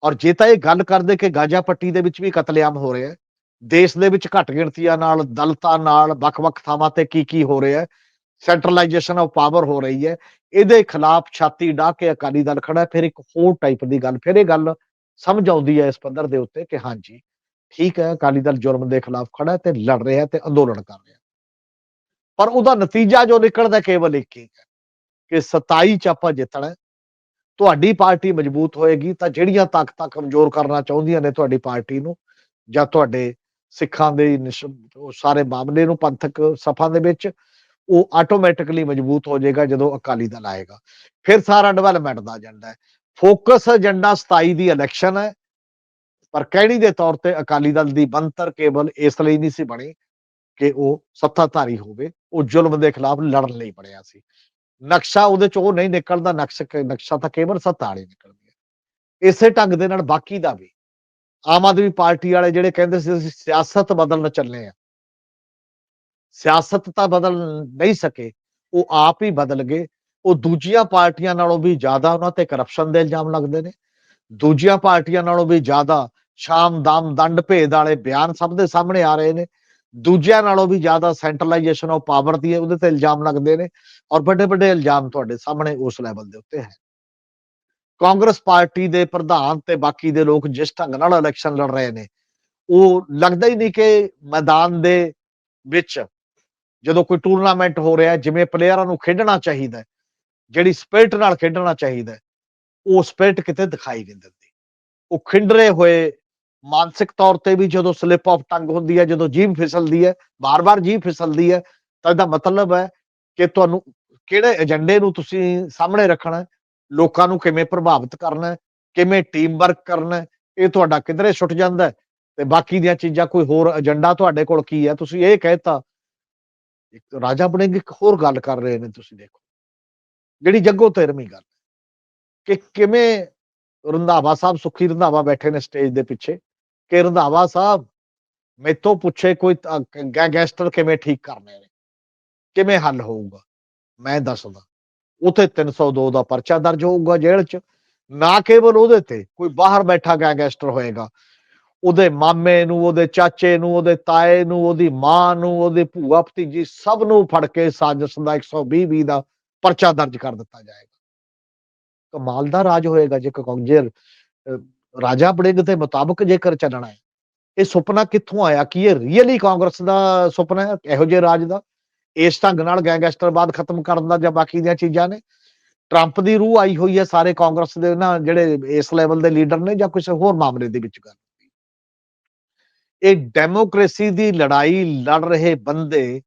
ਔਰ ਜੇ ਤਾਂ ਇਹ ਗੱਲ ਕਰਦੇ ਕਿ ਗਾਜਾ ਪੱਟੀ ਦੇ ਵਿੱਚ ਵੀ ਕਤਲੇਆਮ ਹੋ ਰਿਹਾ ਹੈ, ਦੇਸ਼ ਦੇ ਵਿੱਚ ਘੱਟ ਗਿਣਤੀਆਂ ਨਾਲ, ਦਲਤਾਂ ਨਾਲ, ਵੱਖ-ਵੱਖ ਥਾਵਾਂ ਤੇ ਕੀ ਕੀ ਹੋ ਰਿਹਾ ਹੈ ਸੈਂਟਰਲਾਈਜੇਸ਼ਨ ਆਫ ਪਾਵਰ ਹੋ ਰਹੀ ਹੈ, ਇਹਦੇ ਖਿਲਾਫ ਛਾਤੀ ਢਾ ਕੇ ਅਕਾਲੀ ਦਲ ਖੜਾ ਫਿਰ ਇੱਕ ਹੋਰ ਟਾਈਪ ਦੀ ਗੱਲ, ਫਿਰ ਇਹ ਗੱਲ ਸਮਝ ਆਉਂਦੀ ਹੈ ਇਸ ਪੱਧਰ ਦੇ ਉੱਤੇ ਕਿ ਹਾਂਜੀ ਠੀਕ ਹੈ, ਅਕਾਲੀ ਦਲ ਜੁਰਮ ਦੇ ਖਿਲਾਫ ਖੜਾ ਹੈ ਤੇ ਲੜ ਰਿਹਾ ਹੈ ਤੇ ਅੰਦੋਲਨ ਕਰ ਰਿਹਾ ਪਰ ਉਹਦਾ ਨਤੀਜਾ ਜੋ ਨਿਕਲਦਾ ਕੇਵਲ ਇੱਕ ਹੀ ਹੈ ਕਿ 27 ਚ ਆਪਾਂ ਜਿੱਤਣਾ ਤੁਹਾਡੀ ਪਾਰਟੀ ਮਜ਼ਬੂਤ ਹੋਏਗੀ ਤਾਂ ਜਿਹੜੀਆਂ ਤਾਕਤਾਂ ਕਮਜ਼ੋਰ ਕਰਨਾ ਚਾਹੁੰਦੀਆਂ ਨੇ ਤੁਹਾਡੀ ਪਾਰਟੀ ਨੂੰ ਜਾਂ ਤੁਹਾਡੇ ਸਿੱਖਾਂ ਦੇ ਨਿਸ਼- ਸਾਰੇ ਮਾਮਲੇ ਨੂੰ ਪੰਥਕ ਸਫਾ ਦੇ ਵਿੱਚ, ਉਹ ਆਟੋਮੈਟਿਕਲੀ ਮਜ਼ਬੂਤ ਹੋ ਜਾਏਗਾ ਜਦੋਂ ਅਕਾਲੀ ਦਲ ਆਏਗਾ। ਫਿਰ ਸਾਰਾ ਡਿਵੈਲਪਮੈਂਟ ਦਾ ਏਜੰਡਾ ਹੈ। ਫੋਕਸ ਏਜੰਡਾ 27 ਦੀ ਇਲੈਕਸ਼ਨ ਹੈ। ਪਰ ਕਹਿਣੀ ਦੇ ਤੌਰ ਤੇ ਅਕਾਲੀ ਦਲ ਦੀ ਬੰਤਰ ਕੇਵਲ ਇਸ ਲਈ ਨਹੀਂ ਸੀ ਬਣੀ ਕਿ ਉਹ ਸੱਤਾਧਾਰੀ ਹੋਵੇ, ਉਹ ਜ਼ੁਲਮ ਦੇ ਖਿਲਾਫ ਲੜਨ ਲਈ ਬਣਿਆ ਸੀ। ਨਕਸ਼ਾ ਉਹਦੇ ਚ ਉਹ ਨਹੀਂ ਨਿਕਲਦਾ, ਨਕਸ਼ ਨਕਸ਼ਾ ਤਾਂ ਕੇਵਲ ਸੱਤਾ ਵਾਲੀ ਨਿਕਲਦੀ ਹੈ। ਇਸੇ ਢੰਗ ਦੇ ਨਾਲ ਬਾਕੀ ਦਾ ਵੀ, ਆਮ ਆਦਮੀ ਪਾਰਟੀ ਵਾਲੇ ਜਿਹੜੇ ਕਹਿੰਦੇ ਸੀ ਅਸੀਂ ਸਿਆਸਤ ਬਦਲਣ ਚੱਲੇ ਆ ਸਿਆਸਤ ਤਾਂ ਬਦਲ ਨਹੀਂ ਸਕੇ, ਉਹ ਆਪ ਹੀ ਬਦਲ ਗਏ। ਉਹ ਦੂਜੀਆਂ ਪਾਰਟੀਆਂ ਨਾਲੋਂ ਵੀ ਜ਼ਿਆਦਾ ਉਹਨਾਂ ਤੇ ਕਰਪਸ਼ਨ ਦੇ ਇਲਜ਼ਾਮ ਲੱਗਦੇ ਨੇ। ਦੂਜੀਆਂ ਪਾਰਟੀਆਂ ਨਾਲੋਂ ਵੀ ਜ਼ਿਆਦਾ ਸ਼ਾਮ ਦਾਮ ਦੰਡ ਭੇਦ ਵਾਲੇ ਬਿਆਨ ਸਭ ਦੇ ਸਾਹਮਣੇ ਆ ਰਹੇ ਨੇ। ਦੂਜਿਆਂ ਨਾਲੋਂ ਵੀ ਜ਼ਿਆਦਾ ਸੈਂਟਰਲਾਈਜੇਸ਼ਨ ਆਫ ਪਾਵਰ ਦੀ ਹੈ ਉਹਦੇ ਤੇ ਇਲਜ਼ਾਮ ਲੱਗਦੇ ਨੇ ਔਰ ਵੱਡੇ ਵੱਡੇ ਇਲਜ਼ਾਮ ਤੁਹਾਡੇ ਸਾਹਮਣੇ ਉਸ ਲੈਵਲ ਦੇ ਉੱਤੇ ਹੈ। ਕਾਂਗਰਸ ਪਾਰਟੀ ਦੇ ਪ੍ਰਧਾਨ ਤੇ ਬਾਕੀ ਦੇ ਲੋਕ ਜਿਸ ਢੰਗ ਨਾਲ ਇਲੈਕਸ਼ਨ ਲੜ ਰਹੇ ਨੇ, ਉਹ ਲੱਗਦਾ ਹੀ ਨਹੀਂ ਕਿ ਮੈਦਾਨ ਦੇ ਵਿੱਚ ਜਦੋਂ ਕੋਈ ਟੂਰਨਾਮੈਂਟ ਹੋ ਰਿਹਾ, ਜਿਵੇਂ ਪਲੇਅਰਾਂ ਨੂੰ ਖੇਡਣਾ ਚਾਹੀਦਾ ਜਿਹੜੀ ਸਪਿਰਟ ਨਾਲ ਖੇਡਣਾ ਚਾਹੀਦਾ ਉਹ ਸਪਿਰਟ ਕਿਤੇ ਦਿਖਾਈ ਨਹੀਂ ਦਿੰਦੀ। ਉਹ ਖਿੰਡਰੇ ਹੋਏ ਮਾਨਸਿਕ ਤੌਰ ਤੇ ਵੀ ਜਦੋਂ ਸਲਿਪ ਆਫ ਟੰਗ ਹੁੰਦੀ ਹੈ, ਜਦੋਂ ਜੀਭ ਫਿਸਲਦੀ ਹੈ ਬਾਰ-ਬਾਰ ਜੀਭ ਫਿਸਲਦੀ ਹੈ, ਤਾਂ ਇਹਦਾ ਮਤਲਬ ਹੈ ਕਿ ਤੁਹਾਨੂੰ ਕਿਹੜੇ ਏਜੰਡੇ ਨੂੰ ਤੁਸੀਂ ਸਾਹਮਣੇ ਰੱਖਣਾ ਹੈ, ਲੋਕਾਂ ਨੂੰ ਕਿਵੇਂ ਪ੍ਰਭਾਵਿਤ ਕਰਨਾ ਹੈ, ਕਿਵੇਂ ਟੀਮ ਵਰਕ ਕਰਨਾ ਹੈ, ਇਹ ਤੁਹਾਡਾ ਕਿਧਰੇ ਛੁੱਟ ਜਾਂਦਾ ਹੈ। ਤੇ ਬਾਕੀ ਦੀਆਂ ਚੀਜ਼ਾਂ ਕੋਈ ਹੋਰ ਏਜੰਡਾ ਤੁਹਾਡੇ ਕੋਲ ਕੀ ਹੈ? ਤੁਸੀਂ ਇਹ ਕਹਿਤਾ ਇੱਕ ਰਾਜਾ ਬਣੇਗੇ, ਇੱਕ ਹੋਰ ਗੱਲ ਕਰ ਰਹੇ ਨੇ ਤੁਸੀਂ ਦੇਖੋ। ਜਿਹੜੀ ਜੱਗੋ ਤੇਰਵੀਂ ਗੱਲ ਕਿ ਕਿਵੇਂ ਰੰਧਾਵਾ ਸਾਹਿਬ, ਸੁਖੀ ਰੰਧਾਵਾ ਬੈਠੇ ਨੇ ਸਟੇਜ ਦੇ ਪਿੱਛੇ ਕਿ ਰੰਧਾਵਾ ਸਾਹਿਬ ਮੈਥੋਂ ਪੁੱਛੇ ਕੋਈ ਗੈਂਗਸਟਰ ਕਿਵੇਂ ਠੀਕ ਕਰਨੇ ਨੇ? ਕਿਵੇਂ ਹੱਲ ਹੋਊਗਾ? ਮੈਂ ਦੱਸਦਾ। ਉਥੇ 302 ਦਾ ਪਰਚਾ ਦਰਜ ਹੋਊਗਾ ਜੇਲ੍ਹ 'ਚ। ਨਾ ਕੇਵਲ ਉਹਦੇ ਤੇ, ਕੋਈ ਬਾਹਰ ਬੈਠਾ ਗੈਂਗਸਟਰ ਹੋਏਗਾ। ਉਹਦੇ ਮਾਮੇ ਨੂੰ, ਉਹਦੇ ਚਾਚੇ ਨੂੰ, ਉਹਦੇ ਤਾਏ ਨੂੰ, ਉਹਦੀ ਮਾਂ ਨੂੰ, ਉਹਦੇ ਭੂਆ ਭਤੀਜੀ ਸਭ ਨੂੰ ਫੜ ਕੇ ਸਾਜ਼ਿਸ਼ ਦਾ 120 20 ਦਾ ਪਰਚਾ ਦਰਜ ਕਰ ਦਿੱਤਾ ਜਾਏਗਾ। ਕਮਾਲ ਦਾ ਰਾਜ ਹੋਏਗਾ ਜੇ ਕੰਜਰ ਰਾਜਾ ਬੜਿੰਗ ਦੇ ਮੁਤਾਬਕ ਜੇਕਰ ਚੱਲਣਾ ਹੈ, ਇਹ ਸੁਪਨਾ ਕਿੱਥੋਂ ਆਇਆ? ਕਿ ਇਹ ਰੀਅਲੀ ਕਾਂਗਰਸ ਦਾ ਸੁਪਨਾ ਹੈ? ਇਹੋ ਜਿਹੇ ਰਾਜ ਦਾ? ਇਸ ਢੰਗ ਨਾਲ ਗੈਂਗਸਟਰਵਾਦ ਖਤਮ ਕਰਨ ਦਾ ਜਾਂ ਬਾਕੀ ਦੀਆਂ ਚੀਜ਼ਾਂ ਨੇ? ਟਰੰਪ ਦੀ ਰੂਹ ਆਈ ਹੋਈ ਹੈ ਸਾਰੇ ਕਾਂਗਰਸ ਦੇ ਨਾ ਜਿਹੜੇ ਇਸ ਲੈਵਲ ਦੇ ਲੀਡਰ ਨੇ ਜਾਂ ਕਿਸੇ ਹੋਰ ਮਾਮਲੇ ਦੇ ਵਿੱਚ ਗੱਲ ਇਹ ਡੈਮੋਕ੍ਰੇਸੀ ਦੀ ਲੜਾਈ ਲੜ ਰਹੇ ਬੰਦੇ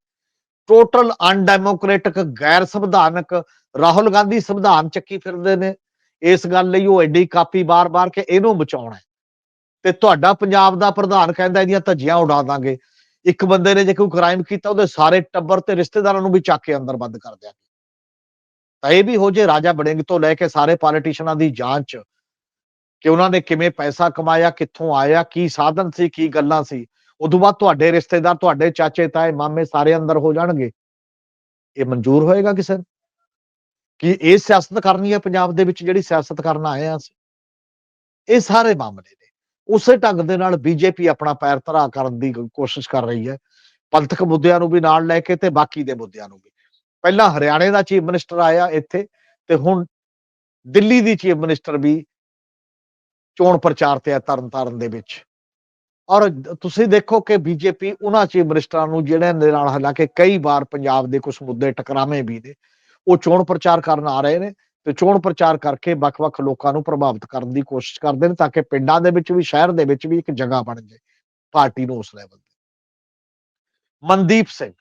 ਟੋਟਲ ਅਨਡੈਮੋਕ੍ਰੈਟਿਕ ਗੈਰ ਸੰਵਿਧਾਨਕ ਰਾਹੁਲ ਗਾਂਧੀ ਸੰਵਿਧਾਨ ਚੱਕੀ ਫਿਰਦੇ ਨੇ। ਇਸ ਗੱਲ ਲਈ ਉਹ ਐਡੀ ਕਾਪੀ ਬਾਰ-ਬਾਰ ਕਿ ਇਹਨੂੰ ਬਚਾਉਣਾ ਤੇ ਤੁਹਾਡਾ ਪੰਜਾਬ ਦਾ ਪ੍ਰਧਾਨ ਕਹਿੰਦਾ ਇਹਦੀਆਂ ਧੱਜੀਆਂ ਉਡਾ ਦਾਂਗੇ। ਇੱਕ ਬੰਦੇ ਨੇ ਜੇ ਕੋਈ ਕ੍ਰਾਈਮ ਕੀਤਾ, ਉਹਦੇ ਸਾਰੇ ਟੱਬਰ ਤੇ ਰਿਸ਼ਤੇਦਾਰਾਂ ਨੂੰ ਵੀ ਚੱਕ ਕੇ ਅੰਦਰ ਬੰਦ ਕਰ ਦਿਆਂਗੇ। ਤਾਂ ਇਹ ਵੀ ਹੋ ਜੇ ਰਾਜਾ ਬੜਿੰਗ ਤੋਂ ਲੈ ਕੇ ਸਾਰੇ ਪੋਲੀਟੀਸ਼ੀਅਨਾਂ ਦੀ ਜਾਂਚ ਕਿ ਉਹਨਾਂ ਨੇ ਕਿਵੇਂ ਪੈਸਾ ਕਮਾਇਆ, ਕਿੱਥੋਂ ਆਇਆ, ਕੀ ਸਾਧਨ ਸੀ, ਕੀ ਗੱਲਾਂ ਸੀ। ਉਦੋਂ ਬਾਅਦ ਤੁਹਾਡੇ ਰਿਸ਼ਤੇਦਾਰ, ਤੁਹਾਡੇ ਚਾਚੇ, ਤਾਏ, ਮਾਮੇ ਸਾਰੇ ਅੰਦਰ ਹੋ ਜਾਣਗੇ। ਇਹ ਮਨਜ਼ੂਰ ਹੋਏਗਾ ਕਿਸੇ ਨੂੰ? ਕਿ ਇਹ ਸਿਆਸਤ ਕਰਨੀ ਹੈ ਪੰਜਾਬ ਦੇ ਵਿੱਚ ਜਿਹੜੀ ਸਿਆਸਤ ਕਰਨ ਆਏ ਆ ਇਹ ਸਾਰੇ ਮਾਮਲੇ ਨੇ। ਉਸੇ ਢੰਗ ਦੇ ਨਾਲ ਬੀਜੇਪੀ ਆਪਣਾ ਪੈਰ ਧਰਾ ਕਰਨ ਦੀ ਕੋਸ਼ਿਸ਼ ਕਰ ਰਹੀ ਹੈ। ਪੰਥਕ ਮੁੱਦਿਆਂ ਨੂੰ ਵੀ ਨਾਲ ਲੈ ਕੇ ਤੇ ਬਾਕੀ ਦੇ ਮੁੱਦਿਆਂ ਨੂੰ ਵੀ। ਪਹਿਲਾਂ ਹਰਿਆਣੇ ਦਾ ਚੀਫ ਮਿਨਿਸਟਰ ਆਇਆ ਇੱਥੇ ਤੇ ਹੁਣ ਦਿੱਲੀ ਦੀ ਚੀਫ ਮਿਨਿਸਟਰ ਵੀ ਚੋਣ ਪ੍ਰਚਾਰ ਤੇ ਹੈ ਤਰਨਤਾਰਨ ਦੇ ਵਿੱਚ। ਔਰ ਤੁਸੀਂ ਦੇਖੋ ਕਿ ਬੀਜੇਪੀ ਉਹਨਾਂ ਚੀਫ ਮਿਨਿਸਟਰਾਂ ਨੂੰ ਜਿਹੜੇ ਦੇ ਨਾਲ ਹਾਲਾਂਕਿ ਕਈ ਵਾਰ ਪੰਜਾਬ ਦੇ ਕੁਝ ਮੁੱਦੇ ਟਕਰਾਵੇਂ ਵੀ ਨੇ। ਉਹ ਚੋਣ ਪ੍ਰਚਾਰ ਕਰਨ ਆ ਰਹੇ ਨੇ ਤੇ ਚੋਣ ਪ੍ਰਚਾਰ ਕਰਕੇ ਵੱਖ-ਵੱਖ ਲੋਕਾਂ ਨੂੰ ਪ੍ਰਭਾਵਿਤ ਕਰਨ ਦੀ ਕੋਸ਼ਿਸ਼ ਕਰਦੇ ਨੇ ਤਾਂ ਕਿ ਪਿੰਡਾਂ ਦੇ ਵਿੱਚ ਵੀ, ਸ਼ਹਿਰ ਦੇ ਵਿੱਚ ਵੀ ਇੱਕ ਜਗ੍ਹਾ ਬਣ ਜਾਏ ਪਾਰਟੀ ਨੂੰ ਉਸ ਲੈਵਲ ਤੇ ਮਨਦੀਪ ਸਿੰਘ,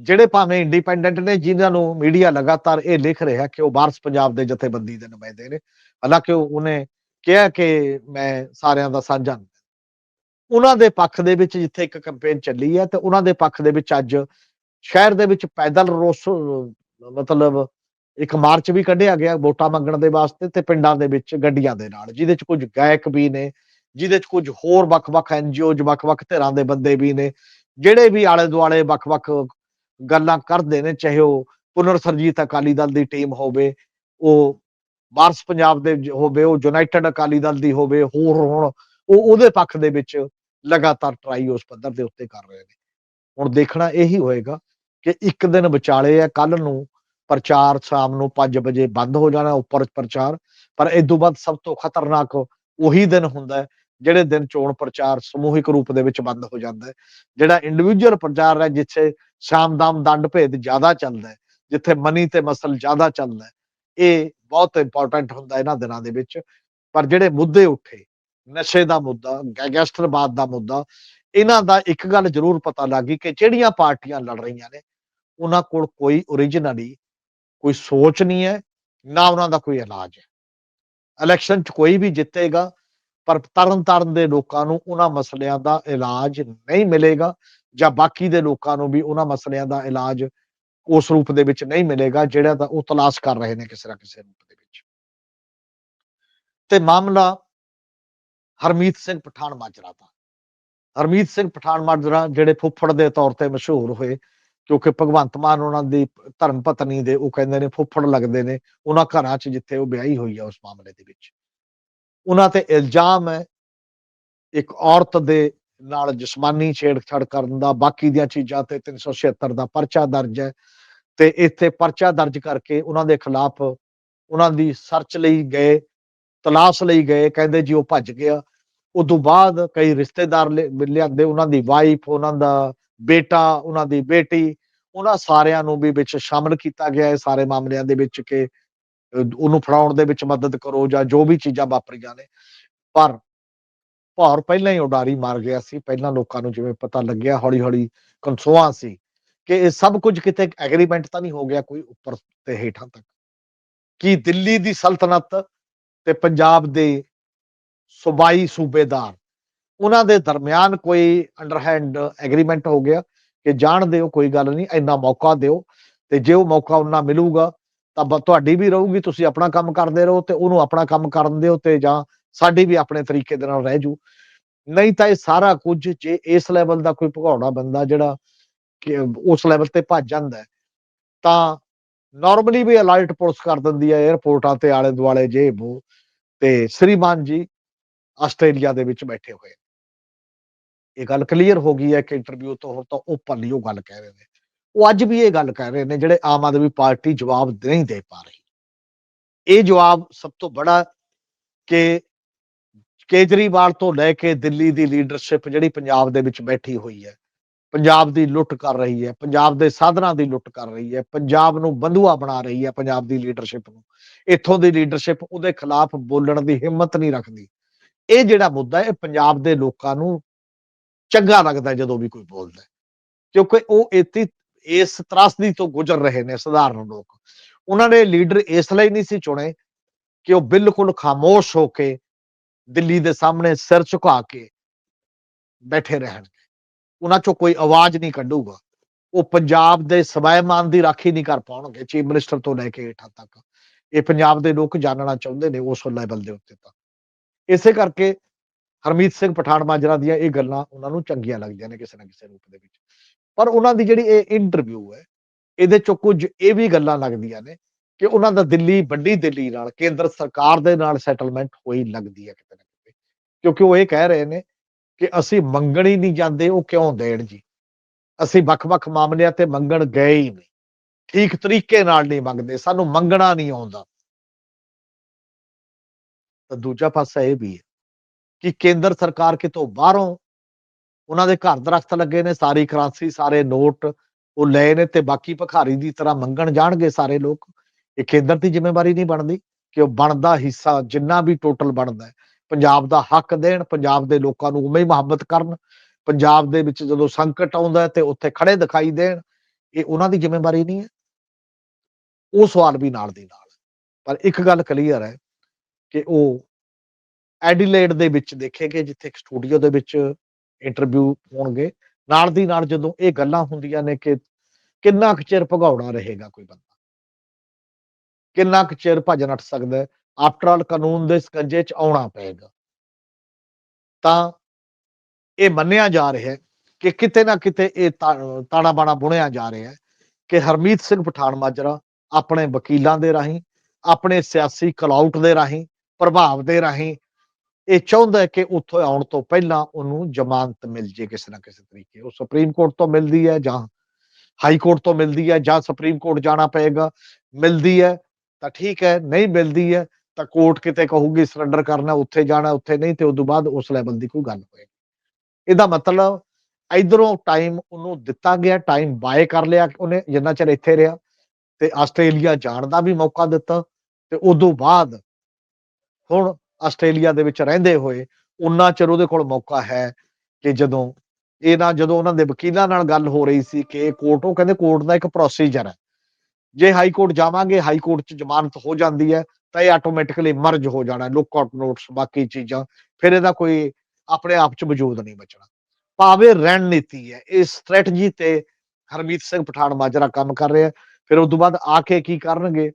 ਜਿਹੜੇ ਭਾਵੇਂ ਇੰਡੀਪੈਂਡੈਂਟ ਨੇ, ਜਿਨ੍ਹਾਂ ਨੂੰ ਮੀਡੀਆ ਲਗਾਤਾਰ ਇਹ ਲਿਖ ਰਿਹਾ ਕਿ ਉਹ ਵਾਰਸ ਪੰਜਾਬ ਦੇ ਜਥੇਬੰਦੀ ਦੇ ਨੁਮਾਇੰਦੇ ਨੇ, ਹਾਲਾਂਕਿ ਉਹਨੇ ਕਿਹਾ ਕਿ ਮੈਂ ਸਾਰਿਆਂ ਦਾ ਸਾਂਝਾ ਨਹੀਂ। ਉਹਨਾਂ ਦੇ ਪੱਖ ਦੇ ਵਿੱਚ ਜਿੱਥੇ ਇੱਕ ਕੈਂਪੇਨ ਚੱਲੀ ਹੈ ਤੇ ਉਹਨਾਂ ਦੇ ਪੱਖ ਦੇ ਵਿੱਚ ਅੱਜ ਸ਼ਹਿਰ ਦੇ ਵਿੱਚ ਪੈਦਲ ਰੋਸ ਮਤਲਬ ਇੱਕ ਮਾਰਚ ਵੀ ਕੱਢਿਆ ਗਿਆ ਵੋਟਾਂ ਮੰਗਣ ਦੇ ਵਾਸਤੇ ਤੇ ਪਿੰਡਾਂ ਦੇ ਵਿੱਚ ਗੱਡੀਆਂ ਦੇ ਨਾਲ, ਜਿਹਦੇ ਚ ਕੁਝ ਗਾਇਕ ਵੀ ਨੇ, ਜਿਹਦੇ ਚ ਕੁਝ ਹੋਰ ਵੱਖ-ਵੱਖ ਐਨਜੀਓਜ਼ ਵੱਖ-ਵੱਖ ਧਿਰਾਂ ਦੇ ਬੰਦੇ ਵੀ ਨੇ, ਜਿਹੜੇ ਵੀ ਆਲੇ ਦੁਆਲੇ ਵੱਖ-ਵੱਖ ਗੱਲਾਂ ਕਰਦੇ ਨੇ, ਚਾਹੇ ਉਹ ਪੁਨਰ ਸਰਜੀਤ ਅਕਾਲੀ ਦਲ ਦੀ ਟੀਮ ਹੋਵੇ, ਉਹ ਵਾਰਸ ਪੰਜਾਬ ਦੇ ਹੋਵੇ, ਉਹ ਯੂਨਾਈਟਿਡ ਅਕਾਲੀ ਦਲ ਦੀ ਹੋਵੇ, ਹੋਰ ਹੁਣ, ਉਹ ਉਹਦੇ ਪੱਖ ਦੇ ਵਿੱਚ ਲਗਾਤਾਰ ਟਰਾਈ ਉਸ ਪੱਧਰ ਦੇ ਉੱਤੇ ਕਰ ਰਹੇ ਨੇ। ਹੁਣ ਦੇਖਣਾ ਇਹੀ ਹੋਏਗਾ ਕਿ ਇੱਕ ਦਿਨ ਵਿਚਾਲੇ ਹੈ ਕੱਲ ਨੂੰ ਪ੍ਰਚਾਰ ਸ਼ਾਮ ਨੂੰ 5 ਵਜੇ ਬੰਦ ਹੋ ਜਾਣਾ ਉੱਪਰ ਪ੍ਰਚਾਰ। ਪਰ ਇਸ ਤੋਂ ਬਾਅਦ ਸਭ ਤੋਂ ਖਤਰਨਾਕ ਉਹੀ ਦਿਨ ਹੁੰਦਾ ਹੈ, ਜਿਹੜੇ ਦਿਨ ਚੋਣ ਪ੍ਰਚਾਰ ਸਮੂਹਿਕ ਰੂਪ ਦੇ ਵਿੱਚ ਬੰਦ ਹੋ ਜਾਂਦਾ ਹੈ, ਜਿਹੜਾ ਇੰਡੀਵਿਜੂਅਲ ਪ੍ਰਚਾਰ ਹੈ, ਜਿੱਥੇ ਸ਼ਾਮਦਾਮ ਦੰਡ ਭੇਦ ਜ਼ਿਆਦਾ ਚੱਲਦਾ ਹੈ, ਜਿੱਥੇ ਮਨੀ ਤੇ ਮਸਲ ਜ਼ਿਆਦਾ ਚੱਲਦਾ ਹੈ, ਇਹ ਬਹੁਤ ਇੰਪੋਰਟੈਂਟ ਹੁੰਦਾ ਇਹਨਾਂ ਦਿਨਾਂ ਦੇ ਵਿੱਚ। ਪਰ ਜਿਹੜੇ ਮੁੱਦੇ ਉੱਠੇ, ਨਸ਼ੇ ਦਾ ਮੁੱਦਾ, ਗੈਂਗਸਟਰਵਾਦ ਦਾ ਮੁੱਦਾ, ਇਹਨਾਂ ਦਾ ਇੱਕ ਗੱਲ ਜ਼ਰੂਰ ਪਤਾ ਲੱਗੀ ਕਿ ਜਿਹੜੀਆਂ ਪਾਰਟੀਆਂ ਲੜ ਰਹੀਆਂ ਨੇ ਉਹਨਾਂ ਕੋਲ ਕੋਈ ਓਰੀਜਨਲੀ ਕੋਈ ਸੋਚ ਨਹੀਂ ਹੈ, ਨਾ ਉਹਨਾਂ ਦਾ ਕੋਈ ਇਲਾਜ ਹੈ। ਇਲੈਕਸ਼ਨ 'ਚ ਕੋਈ ਵੀ ਜਿੱਤੇਗਾ, ਪਰ ਤਰਨ ਤਾਰਨ ਦੇ ਲੋਕਾਂ ਨੂੰ ਉਹਨਾਂ ਮਸਲਿਆਂ ਦਾ ਇਲਾਜ ਨਹੀਂ ਮਿਲੇਗਾ ਜਾਂ ਬਾਕੀ ਦੇ ਲੋਕਾਂ ਨੂੰ ਵੀ ਉਹਨਾਂ ਮਸਲਿਆਂ ਦਾ ਇਲਾਜ ਉਸ ਰੂਪ ਦੇ ਵਿੱਚ ਨਹੀਂ ਮਿਲੇਗਾ, ਜਿਹੜਾ ਤਾਂ ਉਹ ਤਲਾਸ਼ ਕਰ ਰਹੇ ਨੇ ਕਿਸੇ ਨਾ ਕਿਸੇ ਰੂਪ ਦੇ ਵਿੱਚ। ਤੇ ਮਾਮਲਾ ਹਰਮੀਤ ਸਿੰਘ ਪਠਾਨ ਮਾਜਰਾ ਦਾ। ਹਰਮੀਤ ਸਿੰਘ ਪਠਾਨ ਮਾਜਰਾ ਜਿਹੜੇ ਫੁੱਫੜ ਦੇ ਤੌਰ ਤੇ ਮਸ਼ਹੂਰ ਹੋਏ ਕਿਉਂਕਿ ਭਗਵੰਤ ਮਾਨ ਉਹਨਾਂ ਦੀ ਧਰਮ ਪਤਨੀ ਦੇ, ਉਹ ਕਹਿੰਦੇ ਨੇ ਫੁੱਫੜ ਲੱਗਦੇ ਨੇ, ਉਹਨਾਂ ਘਰਾਂ 'ਚ ਜਿੱਥੇ ਉਹ ਵਿਆਹੀ ਹੋਈ ਆ ਉਸ ਮਾਮਲੇ ਦੇ ਵਿੱਚ। ਉਹਨਾਂ ਤੇ ਇਲਜ਼ਾਮ ਹੈ ਇੱਕ ਔਰਤ ਦੇ ਨਾਲ ਜਿਸਮਾਨੀ ਛੇੜਛਾੜ ਕਰਨ ਦਾ, ਬਾਕੀ ਦੀਆਂ ਚੀਜ਼ਾਂ ਤੇ 376 ਦਾ ਪਰਚਾ ਦਰਜ ਹੈ ਤੇ ਇੱਥੇ ਪਰਚਾ ਦਰਜ ਕਰਕੇ ਉਹਨਾਂ ਦੇ ਖਿਲਾਫ ਉਹਨਾਂ ਦੀ ਸਰਚ ਲਈ ਗਏ, ਤਲਾਸ਼ ਲਈ ਗਏ, ਕਹਿੰਦੇ ਜੀ ਉਹ ਭੱਜ ਗਿਆ। ਉਦੋਂ ਬਾਅਦ ਕਈ ਰਿਸ਼ਤੇਦਾਰ ਲਿ- ਲਿਆਂਦੇ ਉਹਨਾਂ ਦੀ ਵਾਈਫ ਉਹਨਾਂ ਦਾ ਬੇਟਾ, ਉਹਨਾਂ ਦੀ ਬੇਟੀ, ਉਹਨਾਂ ਸਾਰਿਆਂ ਨੂੰ ਵੀ ਵਿੱਚ ਸ਼ਾਮਲ ਕੀਤਾ ਗਿਆ ਹੈ, ਸਾਰੇ ਮਾਮਲਿਆਂ ਦੇ ਵਿੱਚ ਕਿ ਉਹਨੂੰ ਫੜਾਉਣ ਦੇ ਵਿੱਚ ਮਦਦ ਕਰੋ ਜਾਂ ਜੋ ਵੀ ਚੀਜ਼ਾਂ ਵਾਪਰੀਆਂ ਨੇ। ਪਰ, ਭੌਰ ਪਹਿਲਾਂ ਹੀ ਉਡਾਰੀ ਮਾਰ ਗਿਆ ਸੀ। ਪਹਿਲਾਂ ਲੋਕਾਂ ਨੂੰ ਜਿਵੇਂ ਪਤਾ ਲੱਗਿਆ ਹੌਲੀ ਹੌਲੀ ਕਨਸੋਆਂ ਸੀ ਕਿ ਇਹ ਸਭ ਕੁਝ ਕਿਤੇ ਐਗਰੀਮੈਂਟ ਤਾਂ ਨਹੀਂ ਹੋ ਗਿਆ ਕੋਈ ਉੱਪਰ ਤੇ ਹੇਠਾਂ ਤੱਕ। ਕਿ ਦਿੱਲੀ ਦੀ ਸਲਤਨਤ ਤੇ ਪੰਜਾਬ ਦੇ ਸੂਬਾਈ ਸੂਬੇਦਾਰ ਉਹਨਾਂ ਦੇ ਦਰਮਿਆਨ ਕੋਈ ਅੰਡਰਹੈਂਡ ਐਗਰੀਮੈਂਟ ਹੋ ਗਿਆ ਕਿ ਜਾਣ ਦਿਓ, ਕੋਈ ਗੱਲ ਨਹੀਂ, ਇੰਨਾ ਮੌਕਾ ਦਿਓ ਤੇ ਜੇ ਉਹ ਮੌਕਾ ਉਹਨਾਂ ਮਿਲੂਗਾ ਤਾਂ ਤੁਹਾਡੀ ਵੀ ਰਹੂਗੀ, ਤੁਸੀਂ ਆਪਣਾ ਕੰਮ ਕਰਦੇ ਰਹੋ ਤੇ ਉਹਨੂੰ ਆਪਣਾ ਕੰਮ ਕਰਨ ਦਿਓ ਤੇ ਜਾਂ ਸਾਡੀ ਵੀ ਆਪਣੇ ਤਰੀਕੇ ਦੇ ਨਾਲ ਰਹਿ ਜੂ। ਨਹੀਂ ਤਾਂ ਇਹ ਸਾਰਾ ਕੁਝ ਜੇ ਇਸ ਲੈਵਲ ਦਾ ਕੋਈ ਭਗੌੜਾ ਬੰਦਾ ਜਿਹੜਾ ਕਿ ਉਸ ਲੈਵਲ ਤੇ ਭੱਜ ਜਾਂਦਾ ਤਾਂ ਨਾਰਮਲੀ ਵੀ ਅਲਰਟ ਪੁਲਿਸ ਕਰ ਦਿੰਦੀ ਹੈ 에어ਪੋਰਟਾਂ ਤੇ ਆਲੇ ਦੁਆਲੇ ਜੇ ਉਹ ਤੇ ਸ੍ਰੀਮਾਨ ਜੀ ਆਸਟ੍ਰੇਲੀਆ ਦੇ ਵਿੱਚ ਬੈਠੇ ਹੋਏ। ਇਹ ਗੱਲ ਕਲੀਅਰ ਹੋ ਗਈ ਹੈ ਕਿ ਇੰਟਰਵਿਊ ਤੋਂ ਹੁਣ ਤਾਂ ਓਪਨਲੀ ਉਹ ਗੱਲ ਕਹਿ ਰਹੇ ਨੇ। ਉਹ ਅੱਜ ਵੀ ਇਹ ਗੱਲ ਕਹਿ ਰਹੇ ਨੇ ਜਿਹੜੇ ਆਮ ਆਦਮੀ ਪਾਰਟੀ ਜਵਾਬ ਨਹੀਂ ਦੇ ਪਾ ਰਹੀ। ਇਹ ਜਵਾਬ ਸਭ ਤੋਂ ਬੜਾ ਕਿ ਕੇਜਰੀਵਾਲ ਤੋਂ ਲੈ ਕੇ ਦਿੱਲੀ ਦੀ ਲੀਡਰਸ਼ਿਪ ਜਿਹੜੀ ਪੰਜਾਬ ਦੇ ਵਿੱਚ ਬੈਠੀ ਹੋਈ ਹੈ, ਪੰਜਾਬ ਦੀ ਲੁੱਟ ਕਰ ਰਹੀ ਹੈ, ਪੰਜਾਬ ਦੇ ਸਾਧਨਾਂ ਦੀ ਲੁੱਟ ਕਰ ਰਹੀ ਹੈ, ਪੰਜਾਬ ਨੂੰ ਬੰਧੂਆ ਬਣਾ ਰਹੀ ਹੈ ਪੰਜਾਬ ਦੀ ਲੀਡਰਸ਼ਿਪ ਨੂੰ। ਇੱਥੋਂ ਦੀ ਲੀਡਰਸ਼ਿਪ ਉਹਦੇ ਖਿਲਾਫ ਬੋਲਣ ਦੀ ਹਿੰਮਤ ਨਹੀਂ ਰੱਖਦੀ। ਇਹ ਜਿਹੜਾ ਮੁੱਦਾ ਹੈ, ਇਹ ਪੰਜਾਬ ਦੇ ਲੋਕਾਂ ਨੂੰ ਚੰਗਾ ਲੱਗਦਾ ਜਦੋਂ ਵੀ ਕੋਈ ਬੋਲਦਾ ਕਿਉਂਕਿ ਉਹ ਇਤੀ ਇਸ ਤਰਾਸਦੀ ਤੋਂ ਗੁਜ਼ਰ ਰਹੇ ਨੇ ਸਧਾਰਨ ਲੋਕ। ਉਹਨਾਂ ਨੇ ਲੀਡਰ ਇਸ ਲਈ ਨਹੀਂ ਸੀ ਚੁਣੇ ਕਿ ਉਹ ਬਿਲਕੁਲ ਖਾਮੋਸ਼ ਹੋ ਕੇ ਦਿੱਲੀ ਦੇ ਸਾਹਮਣੇ ਸਿਰ ਝੁਕਾ ਕੇ ਬੈਠੇ ਰਹਿਣਗੇ ਉਹਨਾਂ ਚੋਂ ਕੋਈ ਆਵਾਜ਼ ਨਹੀਂ ਕੱਢੂਗਾ। ਉਹ ਪੰਜਾਬ ਦੇ ਸਵੈਮਾਨ ਦੀ ਰਾਖੀ ਨਹੀਂ ਕਰ ਪਾਉਣਗੇ, ਚੀਫ ਮਿਨਿਸਟਰ ਤੋਂ ਲੈ ਕੇ ਹੇਠਾਂ ਤੱਕ। ਇਹ ਪੰਜਾਬ ਦੇ ਲੋਕ ਜਾਣਨਾ ਚਾਹੁੰਦੇ ਨੇ ਉਸ ਲੈਵਲ ਦੇ ਉੱਤੇ ਤਾਂ। ਇਸੇ ਕਰਕੇ ਹਰਮੀਤ ਸਿੰਘ ਪਠਾਨ ਮਾਜਰਾ ਦੀਆਂ ਇਹ ਗੱਲਾਂ ਉਹਨਾਂ ਨੂੰ ਚੰਗੀਆਂ ਲੱਗਦੀਆਂ ਨੇ ਕਿਸੇ ਨਾ ਕਿਸੇ ਰੂਪ ਦੇ ਵਿੱਚ। ਪਰ ਉਹਨਾਂ ਦੀ ਜਿਹੜੀ ਇਹ ਇੰਟਰਵਿਊ ਹੈ, ਇਹਦੇ ਚੋਂ ਕੁਝ ਇਹ ਵੀ ਗੱਲਾਂ ਲੱਗਦੀਆਂ ਨੇ ਕਿ ਉਹਨਾਂ ਦਾ ਦਿੱਲੀ, ਵੱਡੀ ਦਿੱਲੀ ਨਾਲ ਕੇਂਦਰ ਸਰਕਾਰ ਦੇ ਨਾਲ ਸੈਟਲਮੈਂਟ ਹੋਈ ਲੱਗਦੀ ਹੈ ਕਿਤੇ ਨਾ ਕਿਤੇ। ਕਿਉਂਕਿ ਉਹ ਇਹ ਕਹਿ ਰਹੇ ਨੇ ਕਿ ਅਸੀਂ ਮੰਗਣ ਹੀ ਨਹੀਂ ਜਾਂਦੇ, ਉਹ ਕਿਉਂ ਦੇਣ ਜੀ? ਅਸੀਂ ਵੱਖ-ਵੱਖ ਮਾਮਲਿਆਂ ਤੇ ਮੰਗਣ ਗਏ ਹੀ ਨਹੀਂ। ਠੀਕ ਤਰੀਕੇ ਨਾਲ ਨਹੀਂ ਮੰਗਦੇ, ਸਾਨੂੰ ਮੰਗਣਾ ਨਹੀਂ ਆਉਂਦਾ। ਤਾਂ ਦੂਜਾ ਪਾਸਾ ਇਹ ਵੀ ਹੈ ਕਿ ਕੇਂਦਰ ਸਰਕਾਰ ਕਿਤੋਂ ਬਾਹਰੋਂ ਉਹਨਾਂ ਦੇ ਘਰ ਦਰਖਤ ਲੱਗੇ ਨੇ, ਸਾਰੀ ਕਰੰਸੀ ਸਾਰੇ ਨੋਟ ਉਹ ਲਏ ਨੇ ਤੇ ਬਾਕੀ ਭਖਾਰੀ ਦੀ ਤਰ੍ਹਾਂ ਮੰਗਣ ਜਾਣਗੇ ਸਾਰੇ ਲੋਕ। ਇਹ ਕੇਂਦਰ ਦੀ ਜ਼ਿੰਮੇਵਾਰੀ ਨਹੀਂ ਬਣਦੀ ਕਿ ਉਹ ਬਣਦਾ ਹਿੱਸਾ ਜਿੰਨਾ ਵੀ ਟੋਟਲ ਬਣਦਾ ਪੰਜਾਬ ਦਾ ਹੱਕ ਦੇਣ, ਪੰਜਾਬ ਦੇ ਲੋਕਾਂ ਨੂੰ ਉਵੇਂ ਹੀ ਮੁਹੱਬਤ ਕਰਨ, ਪੰਜਾਬ ਦੇ ਵਿੱਚ ਜਦੋਂ ਸੰਕਟ ਆਉਂਦਾ ਤੇ ਉੱਥੇ ਖੜੇ ਦਿਖਾਈ ਦੇਣ, ਇਹ ਉਹਨਾਂ ਦੀ ਜ਼ਿੰਮੇਵਾਰੀ ਨਹੀਂ ਹੈ। ਉਹ ਸਵਾਲ ਵੀ ਨਾਲ ਦੀ ਨਾਲ ਪਰ ਇੱਕ ਗੱਲ ਕਲੀਅਰ ਹੈ ਕਿ ਉਹ ਐਡੀਲੇਡ ਦੇ ਵਿੱਚ ਦੇਖੇਗੇ, ਜਿੱਥੇ ਇੱਕ ਸਟੂਡੀਓ ਦੇ ਵਿੱਚ ਇੰਟਰਵਿਊ ਹੋਣਗੇ। ਨਾਲ ਦੀ ਨਾਲ ਜਦੋਂ ਇਹ ਗੱਲਾਂ ਹੁੰਦੀਆਂ ਨੇ ਕਿ ਕਿੰਨਾ ਕੁ ਚਿਰ ਭਗੌੜਾ ਰਹੇਗਾ ਕੋਈ ਬੰਦਾ? ਕਿੰਨਾ ਕੁ ਚਿਰ ਭੱਜ ਨੱਠ ਸਕਦਾ ਹੈ? ਆਫਟਰ ਆਲ ਕਾਨੂੰਨ ਦੇ ਸਕੰਜੇ 'ਚ ਆਉਣਾ ਪਏਗਾ। ਤਾਂ ਇਹ ਮੰਨਿਆ ਜਾ ਰਿਹਾ ਹੈ ਕਿ ਕਿਤੇ ਨਾ ਕਿਤੇ ਇਹ ਤਾ- ਤਾਣਾ ਬਾਣਾ ਬੁਣਿਆ ਜਾ ਰਿਹਾ ਹੈ ਕਿ ਹਰਮੀਤ ਸਿੰਘ ਪਠਾਨ ਮਾਜਰਾ ਆਪਣੇ ਵਕੀਲਾਂ ਦੇ ਰਾਹੀਂ, ਆਪਣੇ ਸਿਆਸੀ ਕਲਾਊਟ ਦੇ ਰਾਹੀਂ, ਪ੍ਰਭਾਵ ਦੇ ਰਾਹੀਂ ਇਹ ਚਾਹੁੰਦਾ ਹੈ ਕਿ ਉੱਥੋਂ ਆਉਣ ਤੋਂ ਪਹਿਲਾਂ ਉਹਨੂੰ ਜ਼ਮਾਨਤ ਮਿਲ ਜੇ ਕਿਸੇ ਨਾ ਕਿਸੇ ਤਰੀਕੇ। ਉਹ ਸੁਪਰੀਮ ਕੋਰਟ ਤੋਂ ਮਿਲਦੀ ਹੈ ਜਾਂ ਹਾਈ ਕੋਰਟ ਤੋਂ ਮਿਲਦੀ ਹੈ ਜਾਂ ਸੁਪਰੀਮ ਕੋਰਟ ਜਾਣਾ ਪਏਗਾ। ਮਿਲਦੀ ਹੈ, ਤਾਂ ਠੀਕ ਹੈ। ਨਹੀਂ ਮਿਲਦੀ ਹੈ, ਤਾਂ ਕੋਰਟ ਕਿਤੇ ਕਹੂਗੀ ਸਰੈਂਡਰ ਕਰਨਾ, ਉੱਥੇ ਜਾਣਾ, ਉੱਥੇ ਨਹੀਂ, ਤੇ ਉਸ ਤੋਂ ਬਾਅਦ ਉਸ ਲੈਵਲ ਦੀ ਕੋਈ ਗੱਲ ਹੋਏਗੀ। ਇਹਦਾ ਮਤਲਬ ਇਧਰੋਂ ਟਾਈਮ ਉਹਨੂੰ ਦਿੱਤਾ ਗਿਆ ਟਾਈਮ ਬਾਏ ਕਰ ਲਿਆ ਉਹਨੇ, ਜਿੰਨਾ ਚਿਰ ਇੱਥੇ ਰਿਹਾ। ਤੇ ਆਸਟ੍ਰੇਲੀਆ ਜਾਣ ਦਾ ਵੀ ਮੌਕਾ ਦਿੱਤਾ। ਤੇ ਉਦੋਂ ਬਾਅਦ ਹੁਣ ਆਸਟ੍ਰੇਲੀਆ ਦੇ ਵਿੱਚ ਰਹਿੰਦੇ ਹੋਏ ਉਨਾ ਚਿਰ ਉਹਦੇ ਕੋਲ ਮੌਕਾ ਹੈ ਕਿ ਜਦੋਂ ਇਹ ਨਾ ਜਦੋਂ ਉਹਨਾਂ ਦੇ ਵਕੀਲਾਂ ਨਾਲ ਗੱਲ ਹੋ ਰਹੀ ਸੀ ਕਿ ਕੋਰਟ, ਉਹ ਕਹਿੰਦੇ ਕੋਰਟ ਦਾ ਇੱਕ ਪ੍ਰੋਸੀਜਰ ਹੈ। ਜੇ ਹਾਈ ਕੋਰਟ ਜਾਵਾਂਗੇ, ਹਾਈ ਕੋਰਟ 'ਚ ਜ਼ਮਾਨਤ ਹੋ ਜਾਂਦੀ ਹੈ ਤਾਂ ਇਹ ਆਟੋਮੈਟਿਕਲੀ ਮਰਜ ਹੋ ਜਾਣਾ ਲੁੱਕ ਆਊਟ ਨੋਟਸ ਬਾਕੀ ਚੀਜ਼ਾਂ। ਫਿਰ ਇਹਦਾ ਕੋਈ ਆਪਣੇ ਆਪ 'ਚ ਵਜੂਦ ਨਹੀਂ ਬਚਣਾ। ਭਾਵੇਂ ਰਣਨੀਤੀ ਹੈ ਇਹ ਸਟ੍ਰੈਟਜੀ ਤੇ ਹਰਮੀਤ ਸਿੰਘ ਪਠਾਨ ਮਾਜਰਾ ਕੰਮ ਕਰ ਰਿਹਾ ਫਿਰ ਉਸ ਤੋਂ ਬਾਅਦ ਆ ਕੇ ਕੀ ਕਰਨਗੇ?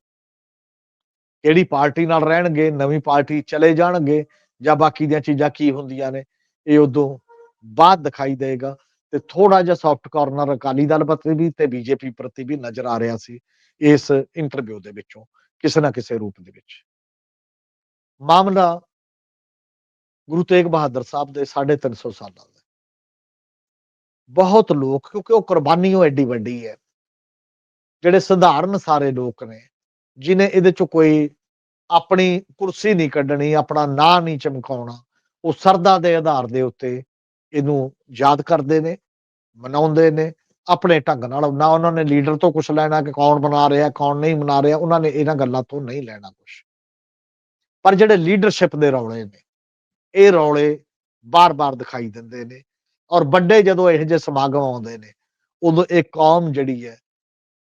ਕਿਹੜੀ ਪਾਰਟੀ ਨਾਲ ਰਹਿਣਗੇ, ਨਵੀਂ ਪਾਰਟੀ ਚਲੇ ਜਾਣਗੇ, ਜਾਂ ਬਾਕੀ ਦੀਆਂ ਚੀਜ਼ਾਂ ਕੀ ਹੁੰਦੀਆਂ ਨੇ, ਇਹ ਉਦੋਂ ਬਾਅਦ ਦਿਖਾਈ ਦੇਗਾ। ਤੇ ਥੋੜਾ ਜਿਹਾ ਸੌਫਟ ਕਾਰਨਰ ਅਕਾਲੀ ਦਲ ਪ੍ਰਤੀ ਵੀ ਤੇ ਬੀਜੇਪੀ ਪ੍ਰਤੀ ਵੀ ਨਜ਼ਰ ਆ ਰਿਹਾ ਸੀ ਇਸ ਇੰਟਰਵਿਊ ਦੇ ਵਿੱਚੋਂ, ਕਿਸੇ ਨਾ ਕਿਸੇ ਰੂਪ ਦੇ ਵਿੱਚ। ਮਾਮਲਾ ਗੁਰੂ ਤੇਗ ਬਹਾਦਰ ਸਾਹਿਬ ਦੇ 350 ਸਾਲਾਂ ਦਾ। ਬਹੁਤ ਲੋਕ, ਕਿਉਂਕਿ ਉਹ ਕੁਰਬਾਨੀ ਉਹ ਐਡੀ ਵੱਡੀ ਹੈ। ਜਿਹੜੇ ਸਧਾਰਨ ਸਾਰੇ ਲੋਕ ਨੇ ਜਿਨੇ ਇਹਦੇ ਚੋਂ ਕੋਈ ਆਪਣੀ ਕੁਰਸੀ ਨਹੀਂ ਕੱਢਣੀ, ਆਪਣਾ ਨਾਂ ਨਹੀਂ ਚਮਕਾਉਣਾ, ਉਹ ਸਰਦਾ ਦੇ ਆਧਾਰ ਦੇ ਉੱਤੇ ਇਹਨੂੰ ਯਾਦ ਕਰਦੇ ਨੇ, ਮਨਾਉਂਦੇ ਨੇ, ਆਪਣੇ ਢੰਗ ਨਾਲ। ਨਾ ਉਹਨਾਂ ਨੇ ਲੀਡਰ ਤੋਂ ਕੁਝ ਲੈਣਾ ਕਿ ਕੌਣ ਬਣਾ ਰਿਹਾ, ਕੌਣ ਨਹੀਂ ਬਣਾ ਰਿਹਾ, ਉਹਨਾਂ ਨੇ ਇਹਨਾਂ ਗੱਲਾਂ ਤੋਂ ਨਹੀਂ ਲੈਣਾ ਕੁਝ ਪਰ ਜਿਹੜੇ ਲੀਡਰਸ਼ਿਪ ਦੇ ਰੌਲੇ ਨੇ, ਇਹ ਰੌਲੇ ਬਾਰ-ਬਾਰ ਦਿਖਾਈ ਦਿੰਦੇ ਨੇ ਔਰ ਵੱਡੇ ਜਦੋਂ ਇਹੋ ਜਿਹੇ ਸਮਾਗਮ ਆਉਂਦੇ ਨੇ, ਉਦੋਂ ਇਹ ਕੌਮ ਜਿਹੜੀ ਹੈ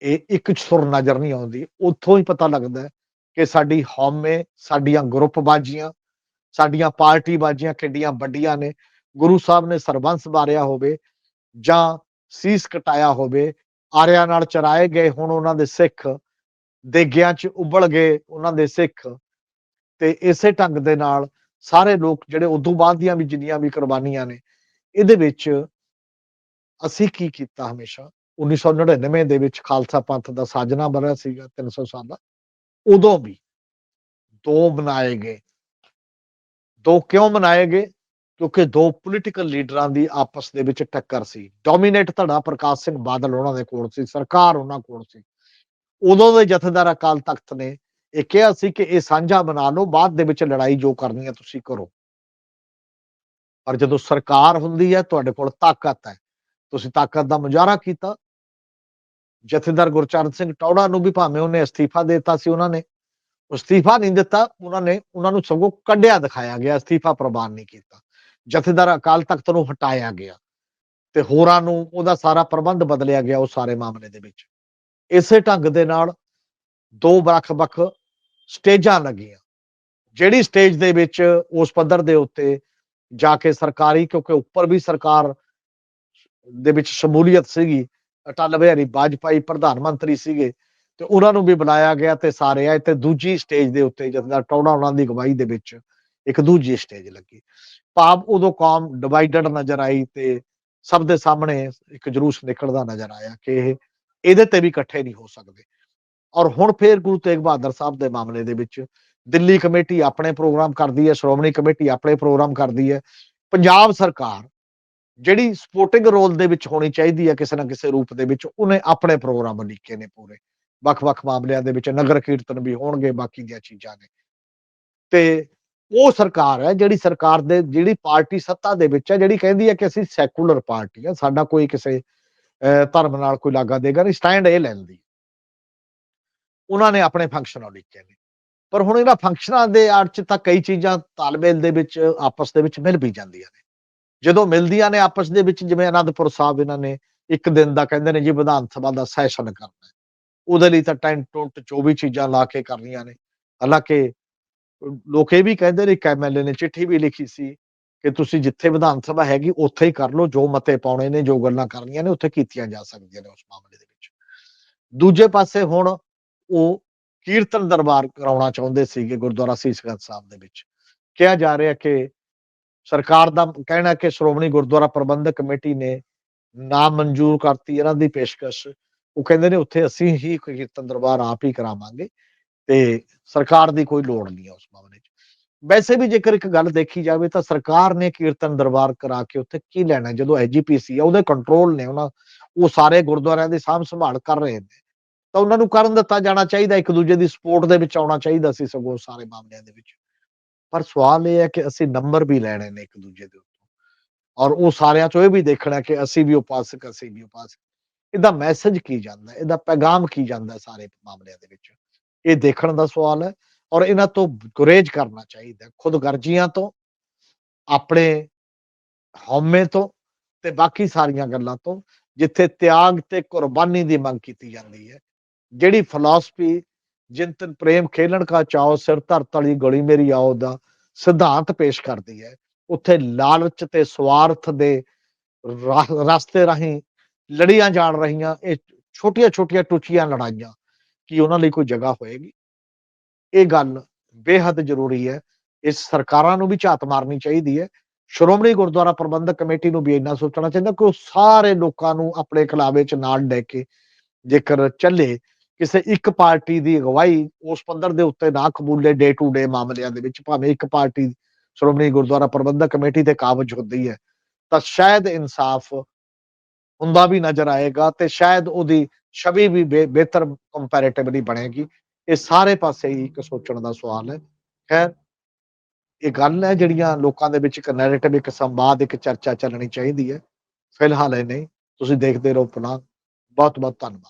ਇਹ ਇੱਕ ਸੁਰ ਨਜ਼ਰ ਨਹੀਂ ਆਉਂਦੀ। ਉੱਥੋਂ ਹੀ ਪਤਾ ਲੱਗਦਾ ਕਿ ਸਾਡੀ ਹਉਮੈ, ਸਾਡੀਆਂ ਗਰੁੱਪ ਬਾਜੀਆਂ, ਸਾਡੀਆਂ ਪਾਰਟੀ ਬਾਜੀਆਂ ਕਿੱਡੀਆਂ ਵੱਡੀਆਂ ਨੇ। ਗੁਰੂ ਸਾਹਿਬ ਨੇ ਸਰਬੰਸ ਵਾਰਿਆ ਹੋਵੇ ਜਾਂ ਸੀਸ ਕਟਾਇਆ ਹੋਵੇ, ਆਰਿਆਂ ਨਾਲ ਚਰਾਏ ਗਏ ਹੁਣ ਉਹਨਾਂ ਦੇ ਸਿੱਖ, ਦੇਗਿਆਂ 'ਚ ਉਬਲ ਗਏ ਉਹਨਾਂ ਦੇ ਸਿੱਖ। ਤੇ ਇਸੇ ਢੰਗ ਦੇ ਨਾਲ ਸਾਰੇ ਲੋਕ ਜਿਹੜੇ ਉਦੋਂ ਬਾਅਦ ਦੀਆਂ ਵੀ ਜਿੰਨੀਆਂ ਵੀ ਕੁਰਬਾਨੀਆਂ ਨੇ, ਇਹਦੇ ਵਿੱਚ ਅਸੀਂ ਕੀ ਕੀਤਾ ਹਮੇਸ਼ਾ? 1999 ਦੇ ਵਿੱਚ ਖਾਲਸਾ ਪੰਥ ਦਾ ਸਾਜਨਾ ਬਣਾ ਸੀਗਾ 300 ਸਾਲ ਦਾ। ਉਦੋਂ ਵੀ ਦੋ ਬਣਾਏ ਗਏ। ਦੋ ਕਿਉਂ ਬਣਾਏ ਗਏ? ਕਿਉਂਕਿ ਦੋ ਪੋਲੀਟੀਕਲ ਲੀਡਰਾਂ ਦੀ ਆਪਸ ਦੇ ਵਿੱਚ ਟੱਕਰ ਸੀ। ਡੋਮੀਨੇਟ ਧੜਾ ਪ੍ਰਕਾਸ਼ ਸਿੰਘ ਬਾਦਲ ਉਹਨਾਂ ਦੇ ਕੋਲ ਸੀ, ਸਰਕਾਰ ਉਹਨਾਂ ਕੋਲ ਸੀ। ਉਦੋਂ ਦੇ ਜਥੇਦਾਰ ਅਕਾਲ ਤਖਤ ਨੇ ਇਹ ਕਿਹਾ ਸੀ ਕਿ ਇਹ ਸਾਂਝਾ ਬਣਾ ਲਓ, ਬਾਅਦ ਦੇ ਵਿੱਚ ਲੜਾਈ ਜੋ ਕਰਨੀ ਹੈ ਤੁਸੀਂ ਕਰੋ। ਪਰ ਜਦੋਂ ਸਰਕਾਰ ਹੁੰਦੀ ਹੈ, ਤੁਹਾਡੇ ਕੋਲ ਤਾਕਤ ਹੈ। ਤੁਸੀਂ ਤਾਕਤ ਦਾ ਮੁਜ਼ਾਹਰਾ ਕੀਤਾ ਜਥੇਦਾਰ ਗੁਰਚਰਨ ਸਿੰਘ ਟੌੜਾ ਨੂੰ ਵੀ ਭਾਵੇਂ ਉਹਨੇ ਅਸਤੀਫਾ ਦੇ ਦਿੱਤਾ ਸੀ ਉਹਨਾਂ ਨੇ, ਅਸਤੀਫਾ ਨਹੀਂ ਦਿੱਤਾ, ਉਹਨਾਂ ਨੇ, ਉਹਨਾਂ ਨੂੰ ਸਗੋਂ ਕੱਢਿਆ ਦਿਖਾਇਆ ਗਿਆ, ਅਸਤੀਫਾ ਪ੍ਰਵਾਨ ਨਹੀਂ ਕੀਤਾ। ਜਥੇਦਾਰ ਅਕਾਲ ਤਖਤ ਨੂੰ ਹਟਾਇਆ ਗਿਆ ਤੇ ਹੋਰਾਂ ਨੂੰ ਉਹਦਾ ਸਾਰਾ ਪ੍ਰਬੰਧ ਬਦਲਿਆ ਗਿਆ ਉਹ ਸਾਰੇ ਮਾਮਲੇ ਦੇ ਵਿੱਚ। ਇਸੇ ਢੰਗ ਦੇ ਨਾਲ ਦੋ ਵੱਖ-ਵੱਖ ਸਟੇਜਾਂ ਲੱਗੀਆਂ। ਜਿਹੜੀ ਸਟੇਜ ਦੇ ਵਿੱਚ ਉਸ ਪੱਧਰ ਦੇ ਉੱਤੇ ਜਾ ਕੇ ਸਰਕਾਰੀ, ਕਿਉਂਕਿ ਉੱਪਰ ਵੀ ਸਰਕਾਰ ਦੇ ਵਿੱਚ ਸ਼ਮੂਲੀਅਤ ਸੀਗੀ ਅਟਲ ਬਿਹਾਰੀ ਵਾਜਪਾਈ ਪ੍ਰਧਾਨ ਮੰਤਰੀ ਸੀਗੇ ਤੇ ਉਹਨਾਂ ਨੂੰ ਵੀ ਬੁਲਾਇਆ ਗਿਆ ਤੇ ਸਾਰੇ ਆਏ ਤੇ ਦੂਜੀ ਸਟੇਜ ਦੇ ਉੱਤੇ ਜਥੇਦਾਰ ਟੌੜਾ ਉਹਨਾਂ ਦੀ ਅਗਵਾਈ ਦੇ ਵਿੱਚ ਇੱਕ ਦੂਜੀ ਸਟੇਜ ਲੱਗੀ। ਭਾਵ ਉਦੋਂ ਕੌਮ ਡਿਵਾਈਡਡ ਨਜ਼ਰ ਆਈ ਤੇ ਸਭ ਦੇ ਸਾਹਮਣੇ ਇੱਕ ਜਲੂਸ ਨਿਕਲਦਾ ਨਜ਼ਰ ਆਇਆ ਕਿ ਇਹ ਇਹਦੇ ਤੇ ਵੀ ਇਕੱਠੇ ਨਹੀਂ ਹੋ ਸਕਦੇ। ਔਰ ਹੁਣ ਫੇਰ ਗੁਰੂ ਤੇਗ ਬਹਾਦਰ ਸਾਹਿਬ ਦੇ ਮਾਮਲੇ ਦੇ ਵਿੱਚ ਦਿੱਲੀ ਕਮੇਟੀ ਆਪਣੇ ਪ੍ਰੋਗਰਾਮ ਕਰਦੀ ਹੈ, ਸ਼੍ਰੋਮਣੀ ਕਮੇਟੀ ਆਪਣੇ ਪ੍ਰੋਗਰਾਮ ਕਰਦੀ ਹੈ। ਪੰਜਾਬ ਸਰਕਾਰ ਜਿਹੜੀ ਸਪੋਰਟਿੰਗ ਰੋਲ ਦੇ ਵਿੱਚ ਹੋਣੀ ਚਾਹੀਦੀ ਹੈ ਕਿਸੇ ਨਾ ਕਿਸੇ ਰੂਪ ਦੇ ਵਿੱਚ, ਉਹਨੇ ਆਪਣੇ ਪ੍ਰੋਗਰਾਮ ਲਿਖੇ ਨੇ ਪੂਰੇ। ਵੱਖ-ਵੱਖ ਮਾਮਲਿਆਂ ਦੇ ਵਿੱਚ ਨਗਰ ਕੀਰਤਨ ਵੀ ਹੋਣਗੇ, ਬਾਕੀ ਦੀਆਂ ਚੀਜ਼ਾਂ ਨੇ। ਤੇ ਉਹ ਸਰਕਾਰ ਹੈ, ਜਿਹੜੀ ਸਰਕਾਰ ਦੇ, ਜਿਹੜੀ ਪਾਰਟੀ ਸੱਤਾ ਦੇ ਵਿੱਚ ਹੈ, ਜਿਹੜੀ ਕਹਿੰਦੀ ਹੈ ਕਿ ਅਸੀਂ ਸੈਕੂਲਰ ਪਾਰਟੀ ਆ ਸਾਡਾ ਕੋਈ ਕਿਸੇ ਧਰਮ ਨਾਲ ਕੋਈ ਲਾਗਾ ਦੇਗਾ ਨਹੀਂ ਸਟੈਂਡ ਇਹ ਲੈਂਦੀ ਉਹਨਾਂ ਨੇ ਆਪਣੇ ਫੰਕਸ਼ਨਾਂ ਲਿਖੇ ਨੇ। ਪਰ ਹੁਣ ਇਹਨਾਂ ਫੰਕਸ਼ਨਾਂ ਦੇ ਆੜ ਚ ਤਾਂ ਕਈ ਚੀਜ਼ਾਂ ਤਾਲਮੇਲ ਦੇ ਵਿੱਚ, ਆਪਸ ਦੇ ਵਿੱਚ ਮਿਲ ਵੀ ਜਾਂਦੀਆਂ ਨੇ। ਜਦੋਂ ਮਿਲਦੀਆਂ ਨੇ ਆਪਸ ਦੇ ਵਿੱਚ, ਜਿਵੇਂ ਅਨੰਦਪੁਰ ਸਾਹਿਬ ਇਹਨਾਂ ਨੇ ਇੱਕ ਦਿਨ ਦਾ ਕਹਿੰਦੇ ਨੇ ਜੀ ਵਿਧਾਨ ਸਭਾ ਦਾ ਸੈਸ਼ਨ ਕਰਨਾ ਉਹਦੇ ਲਈ ਤਾਂ ਟੈਂਟ ਟੁੰਟ ਜੋ ਵੀ ਚੀਜ਼ਾਂ ਲਾ ਕੇ ਕਰਨੀਆਂ ਨੇ। ਹਾਲਾਂਕਿ ਲੋਕ ਇਹ ਵੀ ਕਹਿੰਦੇ ਨੇ ਐਮਐਲਏ ਨੇ ਚਿੱਠੀ ਵੀ ਲਿਖੀ ਸੀ ਕਿ ਤੁਸੀਂ ਜਿੱਥੇ ਵਿਧਾਨ ਸਭਾ ਹੈਗੀ, ਉੱਥੇ ਹੀ ਕਰ ਲਓ, ਜੋ ਮਤੇ ਪਾਉਣੇ ਨੇ, ਜੋ ਗੱਲਾਂ ਕਰਨੀਆਂ ਨੇ, ਉੱਥੇ ਕੀਤੀਆਂ ਜਾ ਸਕਦੀਆਂ ਨੇ ਉਸ ਮਾਮਲੇ ਦੇ ਵਿੱਚ। ਦੂਜੇ ਪਾਸੇ ਹੁਣ ਉਹ ਕੀਰਤਨ ਦਰਬਾਰ ਕਰਾਉਣਾ ਚਾਹੁੰਦੇ ਸੀਗੇ ਗੁਰਦੁਆਰਾ ਸੀਸਗੰਜ ਸਾਹਿਬ ਦੇ ਵਿੱਚ। ਕਿਹਾ ਜਾ ਰਿਹਾ ਕਿ ਸਰਕਾਰ ਦਾ ਕਹਿਣਾ ਕਿ ਸ਼੍ਰੋਮਣੀ ਗੁਰਦੁਆਰਾ ਪ੍ਰਬੰਧਕ ਕਮੇਟੀ ਨੇ ਨਾ ਮਨਜ਼ੂਰ ਕਰਤੀ ਇਹਨਾਂ ਦੀ ਪੇਸ਼ਕਸ਼। ਉਹ ਕਹਿੰਦੇ ਨੇ ਉੱਥੇ ਅਸੀਂ ਹੀ ਕੀਰਤਨ ਦਰਬਾਰ ਆਪ ਹੀ ਕਰਾਵਾਂਗੇ ਤੇ ਸਰਕਾਰ ਦੀ ਕੋਈ ਲੋੜ ਨਹੀਂ ਹੈ ਉਸ ਮਾਮਲੇ 'ਚ। ਵੈਸੇ ਵੀ ਜੇਕਰ ਇੱਕ ਗੱਲ ਦੇਖੀ ਜਾਵੇ ਤਾਂ ਸਰਕਾਰ ਨੇ ਕੀਰਤਨ ਦਰਬਾਰ ਕਰਾ ਕੇ ਉੱਥੇ ਕੀ ਲੈਣਾ ਜਦੋਂ ਐਜੀਪੀਸੀ ਆ, ਉਹਦੇ ਕੰਟਰੋਲ ਨੇ ਉਹਨਾਂ, ਉਹ ਸਾਰੇ ਗੁਰਦੁਆਰਿਆਂ ਦੀ ਸਾਂਭ ਸੰਭਾਲ ਕਰ ਰਹੇ ਨੇ। ਤਾਂ ਉਹਨਾਂ ਨੂੰ ਕਰਨ ਦਿੱਤਾ ਜਾਣਾ ਚਾਹੀਦਾ, ਇੱਕ ਦੂਜੇ ਦੀ ਸਪੋਰਟ ਦੇ ਵਿੱਚ ਆਉਣਾ ਚਾਹੀਦਾ ਸੀ ਸਗੋਂ ਸਾਰੇ ਮਾਮਲਿਆਂ ਦੇ ਵਿੱਚ। ਪਰ ਸਵਾਲ ਇਹ ਹੈ ਕਿ ਅਸੀਂ ਨੰਬਰ ਵੀ ਲੈਣੇ ਨੇ ਇੱਕ ਦੂਜੇ ਦੇ ਉੱਤੋਂ। ਔਰ ਉਹ ਸਾਰਿਆਂ ਚੋਂ ਇਹ ਵੀ ਦੇਖਣਾ ਕਿ ਅਸੀਂ ਵੀ ਉਪਾਸਕ ਅਸੀਂ ਵੀ ਉਪਾਸਕ ਇਹਦਾ ਮੈਸੇਜ ਕੀ ਜਾਂਦਾ? ਇਹਦਾ ਪੈਗਾਮ ਕੀ ਜਾਂਦਾ ਸਾਰੇ ਮਾਮਲਿਆਂ ਦੇ ਵਿੱਚ? ਇਹ ਦੇਖਣ ਦਾ ਸਵਾਲ ਹੈ ਔਰ ਇਹਨਾਂ ਤੋਂ ਗੁਰੇਜ ਕਰਨਾ ਚਾਹੀਦਾ। ਖੁਦਗਰਜ਼ੀਆਂ ਤੋਂ, ਆਪਣੇ ਹਉਮੈ ਤੋਂ ਤੇ ਬਾਕੀ ਸਾਰੀਆਂ ਗੱਲਾਂ ਤੋਂ, ਜਿੱਥੇ ਤਿਆਗ ਤੇ ਕੁਰਬਾਨੀ ਦੀ ਮੰਗ ਕੀਤੀ ਜਾਂਦੀ ਹੈ। ਜਿਹੜੀ ਫਿਲਾਸਫੀ ਜਿੰਤਨ ਪ੍ਰੇਮ ਖੇਲਣ ਕਾ ਚਾਓ ਸਿਰ ਧਰਤ ਵਾਲੀ ਗਲੀ ਮੇਰੀ ਆਓ ਦਾ ਸਿਧਾਂਤ ਪੇਸ਼ ਕਰਦੀ ਹੈ। ਉੱਥੇ ਲਾਲਚ ਤੇ ਸਵਾਰਥ ਦੇ ਰਸਤੇ ਰਾਹੀਂ ਲੜੀਆਂ ਜਾਣ ਰਹੀਆਂ, ਇਹ ਛੋਟੀਆਂ ਛੋਟੀਆਂ ਟੁੱਚੀਆਂ ਲੜਾਈਆਂ, ਕੀ ਉਹਨਾਂ ਲਈ ਕੋਈ ਜਗ੍ਹਾ ਹੋਏਗੀ? ਇਹ ਗੱਲ ਬੇਹੱਦ ਜ਼ਰੂਰੀ ਹੈ। ਇਸ ਸਰਕਾਰਾਂ ਨੂੰ ਵੀ ਝਾਤ ਮਾਰਨੀ ਚਾਹੀਦੀ ਹੈ। ਸ਼੍ਰੋਮਣੀ ਗੁਰਦੁਆਰਾ ਪ੍ਰਬੰਧਕ ਕਮੇਟੀ ਨੂੰ ਵੀ ਇੰਨਾ ਸੋਚਣਾ ਚਾਹੀਦਾ ਕਿ ਉਹ ਸਾਰੇ ਲੋਕਾਂ ਨੂੰ ਆਪਣੇ ਖਿਲਾਵੇ ਚ ਨਾਲ ਲੈ ਕੇ ਜੇਕਰ ਚੱਲੇ ਕਿਸੇ ਇੱਕ ਪਾਰਟੀ ਦੀ ਅਗਵਾਈ ਉਸ ਪੱਧਰ ਦੇ ਉੱਤੇ ਨਾ ਕਬੂਲੇ ਡੇ ਟੂ ਡੇ ਮਾਮਲਿਆਂ ਦੇ ਵਿੱਚ, ਭਾਵੇਂ ਇੱਕ ਪਾਰਟੀ ਸ਼੍ਰੋਮਣੀ ਗੁਰਦੁਆਰਾ ਪ੍ਰਬੰਧਕ ਕਮੇਟੀ ਤੇ ਕਾਬਜ ਹੁੰਦੀ ਹੈ, ਤਾਂ ਸ਼ਾਇਦ ਇਨਸਾਫ ਹੁੰਦਾ ਵੀ ਨਜ਼ਰ ਆਏਗਾ ਤੇ ਸ਼ਾਇਦ ਉਹਦੀ ਛਵੀ ਵੀ ਬਿਹਤਰ ਕੰਪੈਰੀਟਿਵਲੀ ਬਣੇਗੀ। ਇਹ ਸਾਰੇ ਪਾਸੇ ਹੀ ਇੱਕ ਸੋਚਣ ਦਾ ਸਵਾਲ ਹੈ। ਖੈਰ, ਇਹ ਗੱਲ ਹੈ ਜਿਹੜੀਆਂ ਲੋਕਾਂ ਦੇ ਵਿੱਚ ਇੱਕ ਨੈਰੇਟਿਵ ਇੱਕ ਸੰਵਾਦ, ਇੱਕ ਚਰਚਾ ਚੱਲਣੀ ਚਾਹੀਦੀ ਹੈ। ਫਿਲਹਾਲ ਇਹ ਨਹੀਂ। ਤੁਸੀਂ ਦੇਖਦੇ ਰਹੋ ਪਨਾ ਬਹੁਤ ਬਹੁਤ ਧੰਨਵਾਦ।